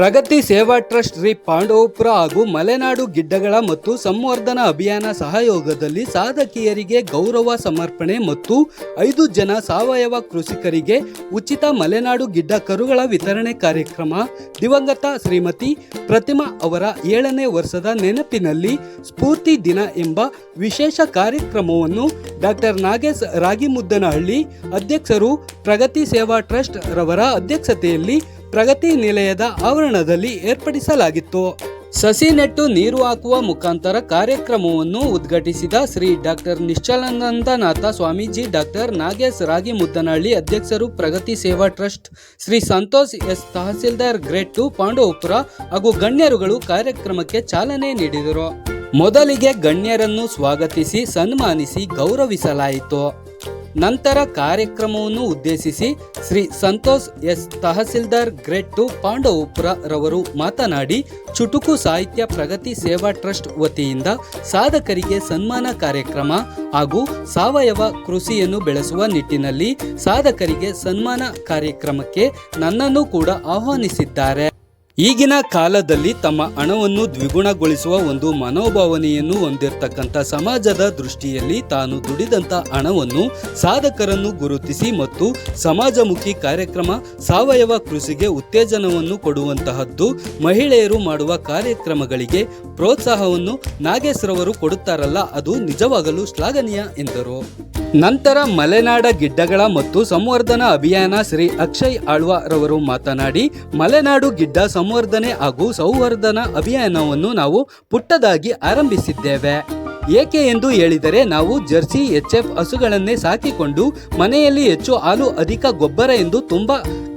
ಪ್ರಗತಿ Seva trust Shri Pandavapura ಹಾಗೂ ಮಲೆನಾಡು ಗಿಡ್ಡಗಳ ಮತ್ತು ಸಂವರ್ಧನಾ ಅಭಿಯಾನ ಸಹಯೋಗದಲ್ಲಿ ಸಾಧಕಿಯರಿಗೆ ಗೌರವ ಸಮರ್ಪಣೆ ಮತ್ತು ಐದು ಜನ ಸಾವಯವ ಕೃಷಿಕರಿಗೆ ಉಚಿತ ಮಲೆನಾಡು ಗಿಡ್ಡ ಕರುಗಳ ವಿತರಣೆ ಕಾರ್ಯಕ್ರಮ, ದಿವಂಗತ ಶ್ರೀಮತಿ ಪ್ರತಿಮಾ ಅವರ ಏಳನೇ ವರ್ಷದ ನೆನಪಿನಲ್ಲಿ ಸ್ಫೂರ್ತಿ ದಿನ ಎಂಬ ವಿಶೇಷ ಕಾರ್ಯಕ್ರಮವನ್ನು ಡಾಕ್ಟರ್ ನಾಗೇಶ್ ರಾಗಿಮುದ್ದನಹಳ್ಳಿ ಅಧ್ಯಕ್ಷರು ಪ್ರಗತಿ ಸೇವಾ ಟ್ರಸ್ಟ್ ರವರ ಅಧ್ಯಕ್ಷತೆಯಲ್ಲಿ ಪ್ರಗತಿ ನಿಲಯದ ಆವರಣದಲ್ಲಿ ಏರ್ಪಡಿಸಲಾಗಿತ್ತು. ಸಸಿ ನೆಟ್ಟು ನೀರು ಹಾಕುವ ಮುಖಾಂತರ ಕಾರ್ಯಕ್ರಮವನ್ನು ಉದ್ಘಾಟಿಸಿದ ಶ್ರೀ ಡಾಕ್ಟರ್ ನಿಶ್ಚಲಾನಂದನಾಥ ಸ್ವಾಮೀಜಿ ಡಾಕ್ಟರ್ ನಾಗೇಶ್ ರಾಗಿ ಮುದ್ದನಹಳ್ಳಿ ಅಧ್ಯಕ್ಷರು Pragati Seva trust, Shri Santosh S tahsildar grade two Pandavapura ಹಾಗೂ ಗಣ್ಯರುಗಳು ಕಾರ್ಯಕ್ರಮಕ್ಕೆ ಚಾಲನೆ ನೀಡಿದರು. ಮೊದಲಿಗೆ ಗಣ್ಯರನ್ನು ಸ್ವಾಗತಿಸಿ ಸನ್ಮಾನಿಸಿ ಗೌರವಿಸಲಾಯಿತು. ನಂತರ ಕಾರ್ಯಕ್ರಮವನ್ನು ಉದ್ದೇಶಿಸಿ Shri Santosh S tahsildar grade two Pandavapura ರವರು ಮಾತನಾಡಿ, ಚುಟುಕು ಸಾಹಿತ್ಯ ಪ್ರಗತಿ ಸೇವಾ ಟ್ರಸ್ಟ್ ವತಿಯಿಂದ ಸಾಧಕರಿಗೆ ಸನ್ಮಾನ ಕಾರ್ಯಕ್ರಮ ಹಾಗೂ ಸಾವಯವ ಕೃಷಿಯನ್ನು ಬೆಳೆಸುವ ನಿಟ್ಟಿನಲ್ಲಿ ಸಾಧಕರಿಗೆ ಸನ್ಮಾನ ಕಾರ್ಯಕ್ರಮಕ್ಕೆ ನನ್ನನ್ನು ಕೂಡ ಆಹ್ವಾನಿಸಿದ್ದಾರೆ. ಈಗಿನ ಕಾಲದಲ್ಲಿ ತಮ್ಮ ಹಣವನ್ನು ದ್ವಿಗುಣಗೊಳಿಸುವ ಒಂದು ಮನೋಭಾವನೆಯನ್ನು ಹೊಂದಿರತಕ್ಕಂಥ ಸಮಾಜದ ದೃಷ್ಟಿಯಲ್ಲಿ ತಾನು ದುಡಿದಂಥ ಹಣವನ್ನು ಸಾಧಕರನ್ನು ಗುರುತಿಸಿ ಮತ್ತು ಸಮಾಜಮುಖಿ ಕಾರ್ಯಕ್ರಮ, ಸಾವಯವ ಕೃಷಿಗೆ ಉತ್ತೇಜನವನ್ನು ಕೊಡುವಂತಹದ್ದು ಮಹಿಳೆಯರು ಮಾಡುವ ಕಾರ್ಯಕ್ರಮಗಳಿಗೆ ಪ್ರೋತ್ಸಾಹವನ್ನು ನಾಗೇಶ್ರವರು ಕೊಡುತ್ತಾರಲ್ಲ, ಅದು ನಿಜವಾಗಲೂ ಶ್ಲಾಘನೀಯ, ಎಂದರು. ನಂತರ ಮಲೆನಾಡ ಗಿಡ್ಡಗಳ ಮತ್ತು ಸಂವರ್ಧನಾ ಅಭಿಯಾನ ಶ್ರೀ ಅಕ್ಷಯ್ ಆಳ್ವಾರವರು ಮಾತನಾಡಿ, ಮಲೆನಾಡು ಗಿಡ್ಡ ಸಂವರ್ಧನೆ ಹಾಗೂ ಸೌವರ್ಧನ ಅಭಿಯಾನವನ್ನು ನಾವು ಪುಟ್ಟದಾಗಿ ಆರಂಭಿಸಿದ್ದೇವೆ. ಏಕೆ ಎಂದು ಹೇಳಿದರೆ ನಾವು ಜರ್ಸಿ ಎಚ್ ಎಫ್ ಹಸುಗಳನ್ನೇ ಸಾಕಿಕೊಂಡು ಮನೆಯಲ್ಲಿ ಹೆಚ್ಚು ಹಾಲು ಅಧಿಕ ಗೊಬ್ಬರ ಎಂದು ತುಂಬ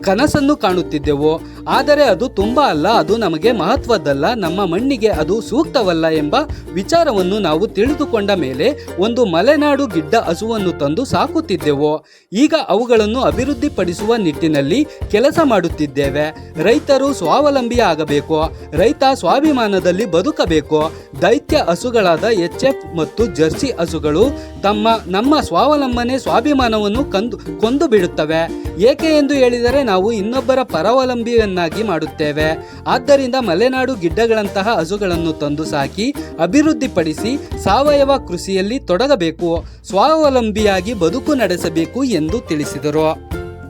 ಕನಸನ್ನು ಕಾಣುತ್ತಿದ್ದೆವು? ಆದರೆ ಅದು ತುಂಬ ಅಲ್ಲ, ಅದು ನಮಗೆ ಮಹತ್ವದ್ದಲ್ಲ. ನಮ್ಮ ಮಣ್ಣಿಗೆ ಅದು ಸೂಕ್ತವಲ್ಲ ಎಂಬ ವಿಚಾರವನ್ನು ನಾವು ತಿಳಿದುಕೊಂಡ ಮೇಲೆ ಒಂದು ಮಲೆನಾಡು ಗಿಡ್ಡ ಹಸುವನ್ನು ತಂದು ಸಾಕುತ್ತಿದ್ದೆವು? ಈಗ ಅವುಗಳನ್ನು ಅಭಿವೃದ್ಧಿಪಡಿಸುವ ನಿಟ್ಟಿನಲ್ಲಿ ಕೆಲಸ ಮಾಡುತ್ತಿದ್ದೇವೆ. ರೈತರು ಸ್ವಾವಲಂಬಿ ಆಗಬೇಕು. ರೈತ ಸ್ವಾಭಿಮಾನದಲ್ಲಿ ಬದುಕಬೇಕು. ದೈತ್ಯ ಹಸುಗಳಾದ ಎಚ್ ಎಫ್ ಮತ್ತು ಜರ್ಸಿ ಹಸುಗಳು ತಮ್ಮ, ನಮ್ಮ ಸ್ವಾವಲಂಬನೆ, ಸ್ವಾಭಿಮಾನವನ್ನು ಕಂದು ಕೊಂದು ಬಿಡುತ್ತವೆ ಏಕೆ ಎಂದು ಹೇಳಿದರೆ ನಾವು ಇನ್ನೊಬ್ಬರ ಪರಾವಲಂಬಿಯನ್ನಾಗಿ ಮಾಡುತ್ತೇವೆ. ಆದ್ದರಿಂದ ಮಲೆನಾಡು ಗಿಡ್ಡಗಳಂತಹ ಹಸುಗಳನ್ನು ತಂದು ಸಾಕಿ, ಅಭಿವೃದ್ಧಿಪಡಿಸಿ ಸಾವಯವ ಕೃಷಿಯಲ್ಲಿ ತೊಡಗಬೇಕು, ಸ್ವಾವಲಂಬಿಯಾಗಿ ಬದುಕು ನಡೆಸಬೇಕು ಎಂದು ತಿಳಿಸಿದರು.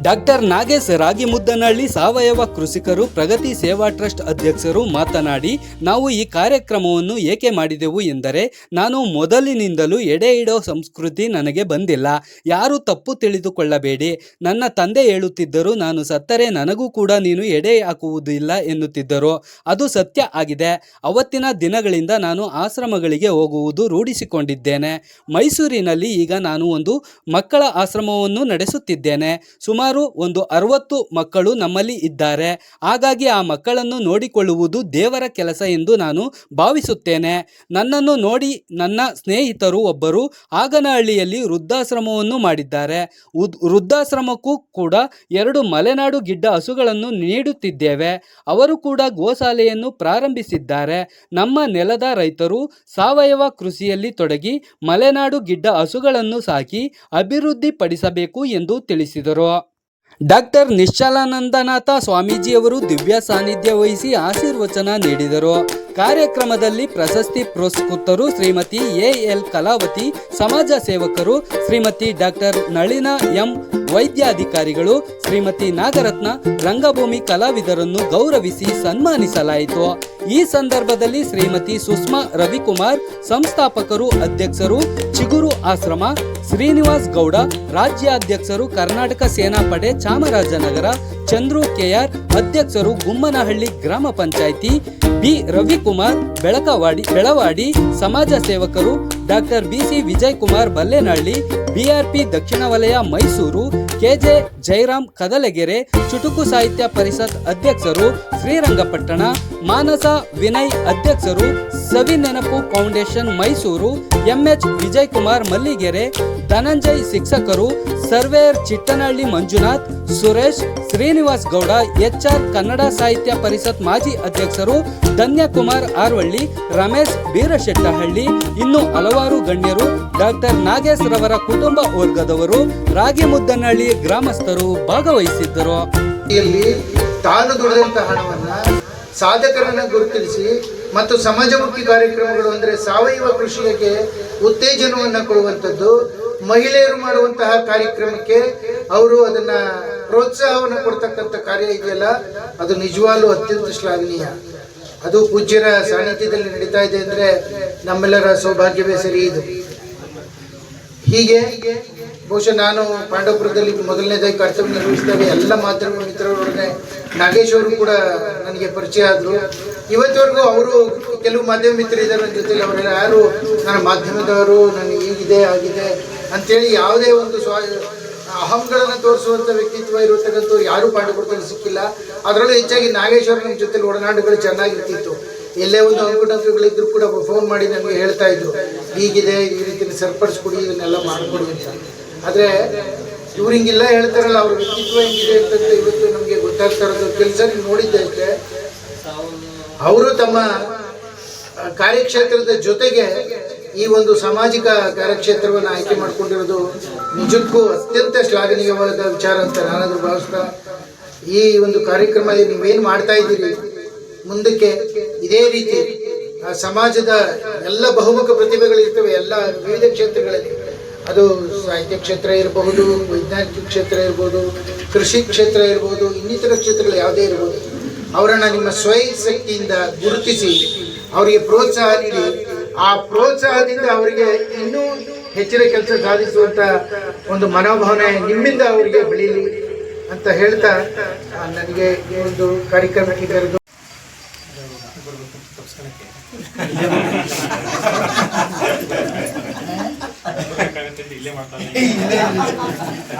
ಡಾಕ್ಟರ್ ನಾಗೇಶ್ ರಾಗಿಮುದ್ದನಹಳ್ಳಿ ಸಾವಯವ ಕೃಷಿಕರು ಪ್ರಗತಿ ಸೇವಾ ಟ್ರಸ್ಟ್ ಅಧ್ಯಕ್ಷರು ಮಾತನಾಡಿ, ನಾವು ಈ ಕಾರ್ಯಕ್ರಮವನ್ನು ಏಕೆ ಮಾಡಿದೆವು ಎಂದರೆ, ನಾನು ಮೊದಲಿನಿಂದಲೂ ಎಡೆ ಇಡೋ ಸಂಸ್ಕೃತಿ ನನಗೆ ಬಂದಿಲ್ಲ. ಯಾರು ತಪ್ಪು ತಿಳಿದುಕೊಳ್ಳಬೇಡಿ. ನನ್ನ ತಂದೆ ಹೇಳುತ್ತಿದ್ದರು, ನಾನು ಸತ್ತರೆ ನನಗೂ ಕೂಡ ನೀನು ಎಡೆ ಹಾಕುವುದಿಲ್ಲ ಎನ್ನುತ್ತಿದ್ದರು. ಅದು ಸತ್ಯ ಆಗಿದೆ. ಅವತ್ತಿನ ದಿನಗಳಿಂದ ನಾನು ಆಶ್ರಮಗಳಿಗೆ ಹೋಗುವುದು ರೂಢಿಸಿಕೊಂಡಿದ್ದೇನೆ. ಮೈಸೂರಿನಲ್ಲಿ ಈಗ ನಾನು ಒಂದು ಮಕ್ಕಳ ಆಶ್ರಮವನ್ನು ನಡೆಸುತ್ತಿದ್ದೇನೆ. ಸುಮಾರು ಒಂದು ಅರವತ್ತು ಮಕ್ಕಳು ನಮ್ಮಲ್ಲಿ ಇದ್ದಾರೆ. ಹಾಗಾಗಿ ಆ ಮಕ್ಕಳನ್ನು ನೋಡಿಕೊಳ್ಳುವುದು ದೇವರ ಕೆಲಸ ಎಂದು ನಾನು ಭಾವಿಸುತ್ತೇನೆ. ನನ್ನನ್ನು ನೋಡಿ ನನ್ನ ಸ್ನೇಹಿತರು ಒಬ್ಬರು ಆಗನಹಳ್ಳಿಯಲ್ಲಿ ವೃದ್ಧಾಶ್ರಮವನ್ನು ಮಾಡಿದ್ದಾರೆ. ವೃದ್ಧಾಶ್ರಮಕ್ಕೂ ಕೂಡ ಎರಡು ಮಲೆನಾಡು ಗಿಡ್ಡ ಹಸುಗಳನ್ನು ನೀಡುತ್ತಿದ್ದೇವೆ. ಅವರು ಕೂಡ ಗೋಶಾಲೆಯನ್ನು ಪ್ರಾರಂಭಿಸಿದ್ದಾರೆ. ನಮ್ಮ ನೆಲದ ರೈತರು ಸಾವಯವ ಕೃಷಿಯಲ್ಲಿ ತೊಡಗಿ ಮಲೆನಾಡು ಗಿಡ್ಡ ಹಸುಗಳನ್ನು ಸಾಕಿ ಅಭಿವೃದ್ಧಿಪಡಿಸಬೇಕು ಎಂದು ತಿಳಿಸಿದರು. ಡಾಕ್ಟರ್ ನಿಶ್ಚಲಾನಂದನಾಥ ಸ್ವಾಮೀಜಿಯವರು ದಿವ್ಯ ಸಾನ್ನಿಧ್ಯ ವಹಿಸಿ ಆಶೀರ್ವಚನ ನೀಡಿದರು. ಕಾರ್ಯಕ್ರಮದಲ್ಲಿ ಪ್ರಶಸ್ತಿ ಪುರಸ್ಕೃತರು Shrimati A L L Kalavathi, ಸಮಾಜ ಸೇವಕರು ಶ್ರೀಮತಿ ಡಾಕ್ಟರ್ ನಳಿನ ಎಂ ವೈದ್ಯಾಧಿಕಾರಿಗಳು, ಶ್ರೀಮತಿ ನಾಗರತ್ನ ರಂಗಭೂಮಿ ಕಲಾವಿದರನ್ನು ಗೌರವಿಸಿ ಸನ್ಮಾನಿಸಲಾಯಿತು. ಈ ಸಂದರ್ಭದಲ್ಲಿ ಶ್ರೀಮತಿ ಸುಷ್ಮಾ ರವಿಕುಮಾರ್, ಸಂಸ್ಥಾಪಕರು ಅಧ್ಯಕ್ಷರು ಚಿಗುರು ಆಶ್ರಮ, ಶ್ರೀನಿವಾಸ್ ಗೌಡ, ರಾಜ್ಯಾಧ್ಯಕ್ಷರು ಕರ್ನಾಟಕ ಸೇನಾಪಡೆ ಚಾಮರಾಜನಗರ, ಚಂದ್ರು ಕೆಆರ್ ಅಧ್ಯಕ್ಷರು ಗುಮ್ಮನಹಳ್ಳಿ ಗ್ರಾಮ ಪಂಚಾಯಿತಿ, ಬಿ ರವಿಕುಮಾರ್ ಬೆಳಕವಾಡಿ, ಬೆಳವಾಡಿ ಸಮಾಜ ಸೇವಕರು doctor BC Vijay Kumar Ballenahalli, BRP ದಕ್ಷಿಣ ವಲಯ ಮೈಸೂರು, ಕೆಜೆ ಜೈರಾಮ್ ಕದಲಗೆರೆ, ಚುಟುಕು ಸಾಹಿತ್ಯ ಪರಿಷತ್ ಅಧ್ಯಕ್ಷರು ಶ್ರೀರಂಗಪಟ್ಟಣ, ಮಾನಸ ವಿನಯ್ ಅಧ್ಯಕ್ಷರು ಸವಿ ನೆನಪು ಫೌಂಡೇಶನ್ ಮೈಸೂರು, ಎಂಎಚ್ ವಿಜಯ್ ಕುಮಾರ್ ಮಲ್ಲಿಗೆರೆ, ಧನಂಜಯ್ ಶಿಕ್ಷಕರು ಸರ್ವೇಯರ್ ಚಿಟ್ಟನಹಳ್ಳಿ ಮಂಜುನಾಥ್, ಸುರೇಶ್, ಶ್ರೀನಿವಾಸ್ ಗೌಡ, ಎಚ್ಆರ್ ಕನ್ನಡ ಸಾಹಿತ್ಯ ಪರಿಷತ್ ಮಾಜಿ ಅಧ್ಯಕ್ಷರು ಧನ್ಯಕುಮಾರ್ ಆರ್ವಳ್ಳಿ, ರಮೇಶ್ ಬೀರಶೆಟ್ಟಹಳ್ಳಿ, ಇನ್ನು ಹಲವಾರು ಗಣ್ಯರು ಡಾಕ್ಟರ್ ನಾಗೇಶ್ ರವರ ಕುಟುಂಬ ವರ್ಗದವರು ರಾಗಿಮುದ್ದನಹಳ್ಳಿ ಗ್ರಾಮಸ್ಥರು ಭಾಗವಹಿಸಿದ್ದರು. ತಾನು ಸಾಧಕರನ್ನು ಗುರುತಿಸಿ ಮತ್ತು ಸಮಾಜಮುಖಿ ಕಾರ್ಯಕ್ರಮಗಳು ಅಂದರೆ ಸಾವಯವ ಕೃಷಿಗೆ ಉತ್ತೇಜನವನ್ನು ಕೊಡುವಂಥದ್ದು. ಮಹಿಳೆಯರು ಮಾಡುವಂತಹ ಕಾರ್ಯಕ್ರಮಕ್ಕೆ ಅವರು ಅದನ್ನ ಪ್ರೋತ್ಸಾಹವನ್ನು ಕೊಡ್ತಕ್ಕಂಥ ಕಾರ್ಯ ಇದೆಯಲ್ಲ, ಅದು ನಿಜವಾಗ್ಲೂ ಅತ್ಯಂತ ಶ್ಲಾಘನೀಯ. ಅದು ಪೂಜ್ಯರ ಸಾನ್ನಿಧ್ಯದಲ್ಲಿ ನಡೀತಾ ಇದೆ ಅಂದರೆ ನಮ್ಮೆಲ್ಲರ ಸೌಭಾಗ್ಯವೇ ಸರಿ ಇದು. ಹೀಗೆ ಬಹುಶಃ ನಾನು ಪಾಂಡವಪುರದಲ್ಲಿ ಮೊದಲನೇದಾಗಿ ಕರ್ತವ್ಯ ನಿರ್ವಹಿಸಿದಾಗ ಎಲ್ಲ ಮಾಧ್ಯಮ ಮಿತ್ರರೊಡನೆ ನಾಗೇಶ್ ಅವರು ಕೂಡ ನನಗೆ ಪರಿಚಯ ಆದರು. ಇವತ್ತವರೆಗೂ ಅವರು ಕೆಲವು ಮಾಧ್ಯಮ ಮಿತ್ರರು ನನ್ನ ಜೊತೆಲಿ ಅವರೆಲ್ಲ ಯಾರು? ನನ್ನ ಮಾಧ್ಯಮದವರು ನನಗೆ ಹೀಗಿದೆ ಆಗಿದೆ ಅಂತೇಳಿ ಯಾವುದೇ ಒಂದು ಸ್ವ, ಅಹಂಗಳನ್ನು ತೋರಿಸುವಂಥ ವ್ಯಕ್ತಿತ್ವ ಇರತಕ್ಕಂಥವ್ರು ಯಾರೂ ಪಾಂಡವಪುರದಲ್ಲಿ ಸಿಕ್ಕಿಲ್ಲ. ಅದರಲ್ಲೂ ಹೆಚ್ಚಾಗಿ ನಾಗೇಶ್ವರ ನನ್ನ ಜೊತೆಲಿ ಒಡನಾಡುಗಳು ಚೆನ್ನಾಗಿರ್ತಿತ್ತು. ಎಲ್ಲೇ ಒಂದು ಅಂಕುಟಂಕಗಳಿದ್ದರೂ ಕೂಡ ಫೋನ್ ಮಾಡಿ ನನಗೆ ಹೇಳ್ತಾ ಇದ್ರು, ಹೀಗಿದೆ, ಈ ರೀತಿ ಸರಿಪಡಿಸ್ಕೊಡಿ ಇದನ್ನೆಲ್ಲ ಮಾಡಿಕೊಡಿ ಅಂತ. ಆದರೆ ಇವ್ರು ಹಿಂಗೆಲ್ಲ ಹೇಳ್ತಾರಲ್ಲ, ಅವ್ರ ವ್ಯಕ್ತಿತ್ವ ಹೆಂಗಿದೆ ಅಂತಂತ ಇವತ್ತು ನಮಗೆ ಗೊತ್ತಾಗ್ತಾ ಇರೋದು. ಕೆಲಸ ನೋಡಿದ್ದೆ ಅಷ್ಟೇ. ಅವರು ತಮ್ಮ ಕಾರ್ಯಕ್ಷೇತ್ರದ ಜೊತೆಗೆ ಈ ಒಂದು ಸಾಮಾಜಿಕ ಕಾರ್ಯಕ್ಷೇತ್ರವನ್ನು ಆಯ್ಕೆ ಮಾಡಿಕೊಂಡಿರೋದು ನಿಜಕ್ಕೂ ಅತ್ಯಂತ ಶ್ಲಾಘನೀಯವಾದ ವಿಚಾರ ಅಂತ ನಾನಾದ್ರೂ ಭಾವಿಸ್ತಾ, ಈ ಒಂದು ಕಾರ್ಯಕ್ರಮದಲ್ಲಿ ನೀವೇನು ಮಾಡ್ತಾ ಇದ್ದೀರಿ, ಮುಂದಕ್ಕೆ ಇದೇ ರೀತಿ ಸಮಾಜದ ಎಲ್ಲ ಬಹುಮುಖ ಪ್ರತಿಭೆಗಳಿರ್ತವೆ ಎಲ್ಲ ವಿವಿಧ ಕ್ಷೇತ್ರಗಳಲ್ಲಿ. ಅದು ಸಾಹಿತ್ಯ ಕ್ಷೇತ್ರ ಇರಬಹುದು, ವೈಜ್ಞಾನಿಕ ಕ್ಷೇತ್ರ ಇರ್ಬೋದು, ಕೃಷಿ ಕ್ಷೇತ್ರ ಇರ್ಬೋದು, ಇನ್ನಿತರ ಕ್ಷೇತ್ರಗಳು ಯಾವುದೇ ಇರ್ಬೋದು. ಅವರನ್ನು ನಿಮ್ಮ ಸ್ವಯಂ ಶಕ್ತಿಯಿಂದ ಗುರುತಿಸಿ ಅವರಿಗೆ ಪ್ರೋತ್ಸಾಹ ನೀಡಿ. ಆ ಪ್ರೋತ್ಸಾಹದಿಂದ ಅವರಿಗೆ ಇನ್ನೂ ಹೆಚ್ಚಿನ ಕೆಲಸ ಸಾಧಿಸುವಂತ ಒಂದು ಮನೋಭಾವನೆ ನಿಮ್ಮಿಂದ ಅವರಿಗೆ ಬೆಳೀಲಿ ಅಂತ ಹೇಳ್ತಾ ನನಗೆ ಒಂದು ಕಾರ್ಯಕ್ರಮಕ್ಕೆ ಕರೆದು.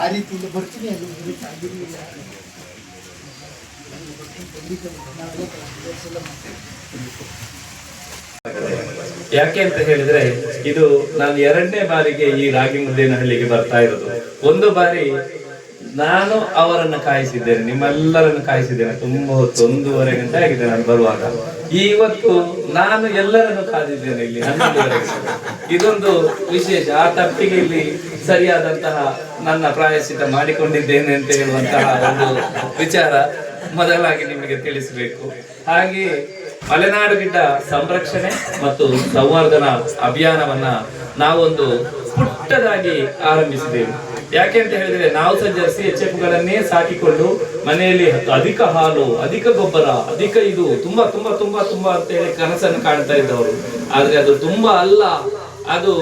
ಆ ರೀತಿ ಬರ್ತೀನಿ ಯಾಕೆ ಅಂತ ಹೇಳಿದ್ರೆ, ಇದು ನಾನು ಎರಡನೇ ಬಾರಿಗೆ ಈ ರಾಗಿ ಮುದ್ದೇನಹಳ್ಳಿಗೆ ಬರ್ತಾ ಇರೋದು. ಒಂದು ಬಾರಿ ನಾನು ಅವರನ್ನು ಕಾಯಿಸಿದ್ದೇನೆ, ನಿಮ್ಮೆಲ್ಲರನ್ನು ಕಾಯಿಸಿದ್ದೇನೆ. ತುಂಬಾ ಹೊತ್ತು, ಒಂದೂವರೆ ಗಂಟೆ ಆಗಿದೆ ನಾನು ಬರುವಾಗ. ಇವತ್ತು ನಾನು ಎಲ್ಲರನ್ನು ಕಾದಿದ್ದೇನೆ ಇಲ್ಲಿ ಇದೊಂದು ವಿಶೇಷ. ಆ ತಪ್ಪಿಗೆ ಇಲ್ಲಿ ಸರಿಯಾದಂತಹ ನನ್ನ ಪ್ರಾಯಶ್ಚಿತ ಮಾಡಿಕೊಂಡಿದ್ದೇನೆ ಅಂತ ಹೇಳುವಂತಹ ಒಂದು ವಿಚಾರ. ಮೊದಲಾಗಿ ನಿಮಗೆ ತಿಳಿಸಬೇಕು. ಹಾಗೆ ಮಲೆನಾಡು ಗಿಡ್ಡ ಸಂರಕ್ಷಣೆ ಮತ್ತು ಸಂವರ್ಧನಾ ಅಭಿಯಾನವನ್ನ ನಾವೊಂದು ಪುಟ್ಟದಾಗಿ ಆರಂಭಿಸಿದ್ದೇವೆ. ಯಾಕೆ ಅಂತ ಹೇಳಿದ್ರೆ ನಾವು ಸಹ ಜರ್ಸಿ ಎಚ್ ಗಳನ್ನೇ ಸಾಕಿಕೊಂಡು ಮನೆಯಲ್ಲಿ ಅಧಿಕ ಹಾಲು, ಅಧಿಕ ಗೊಬ್ಬರ, ಅಧಿಕ ಇದು ತುಂಬಾ ತುಂಬಾ ತುಂಬಾ ತುಂಬಾ ಅಂತ ಹೇಳಿ ಕನಸನ್ನು ಕಾಣ್ತಾ ಇದ್ದವರು. ಆದ್ರೆ ಅದು ತುಂಬಾ ಅಲ್ಲ. ಅದು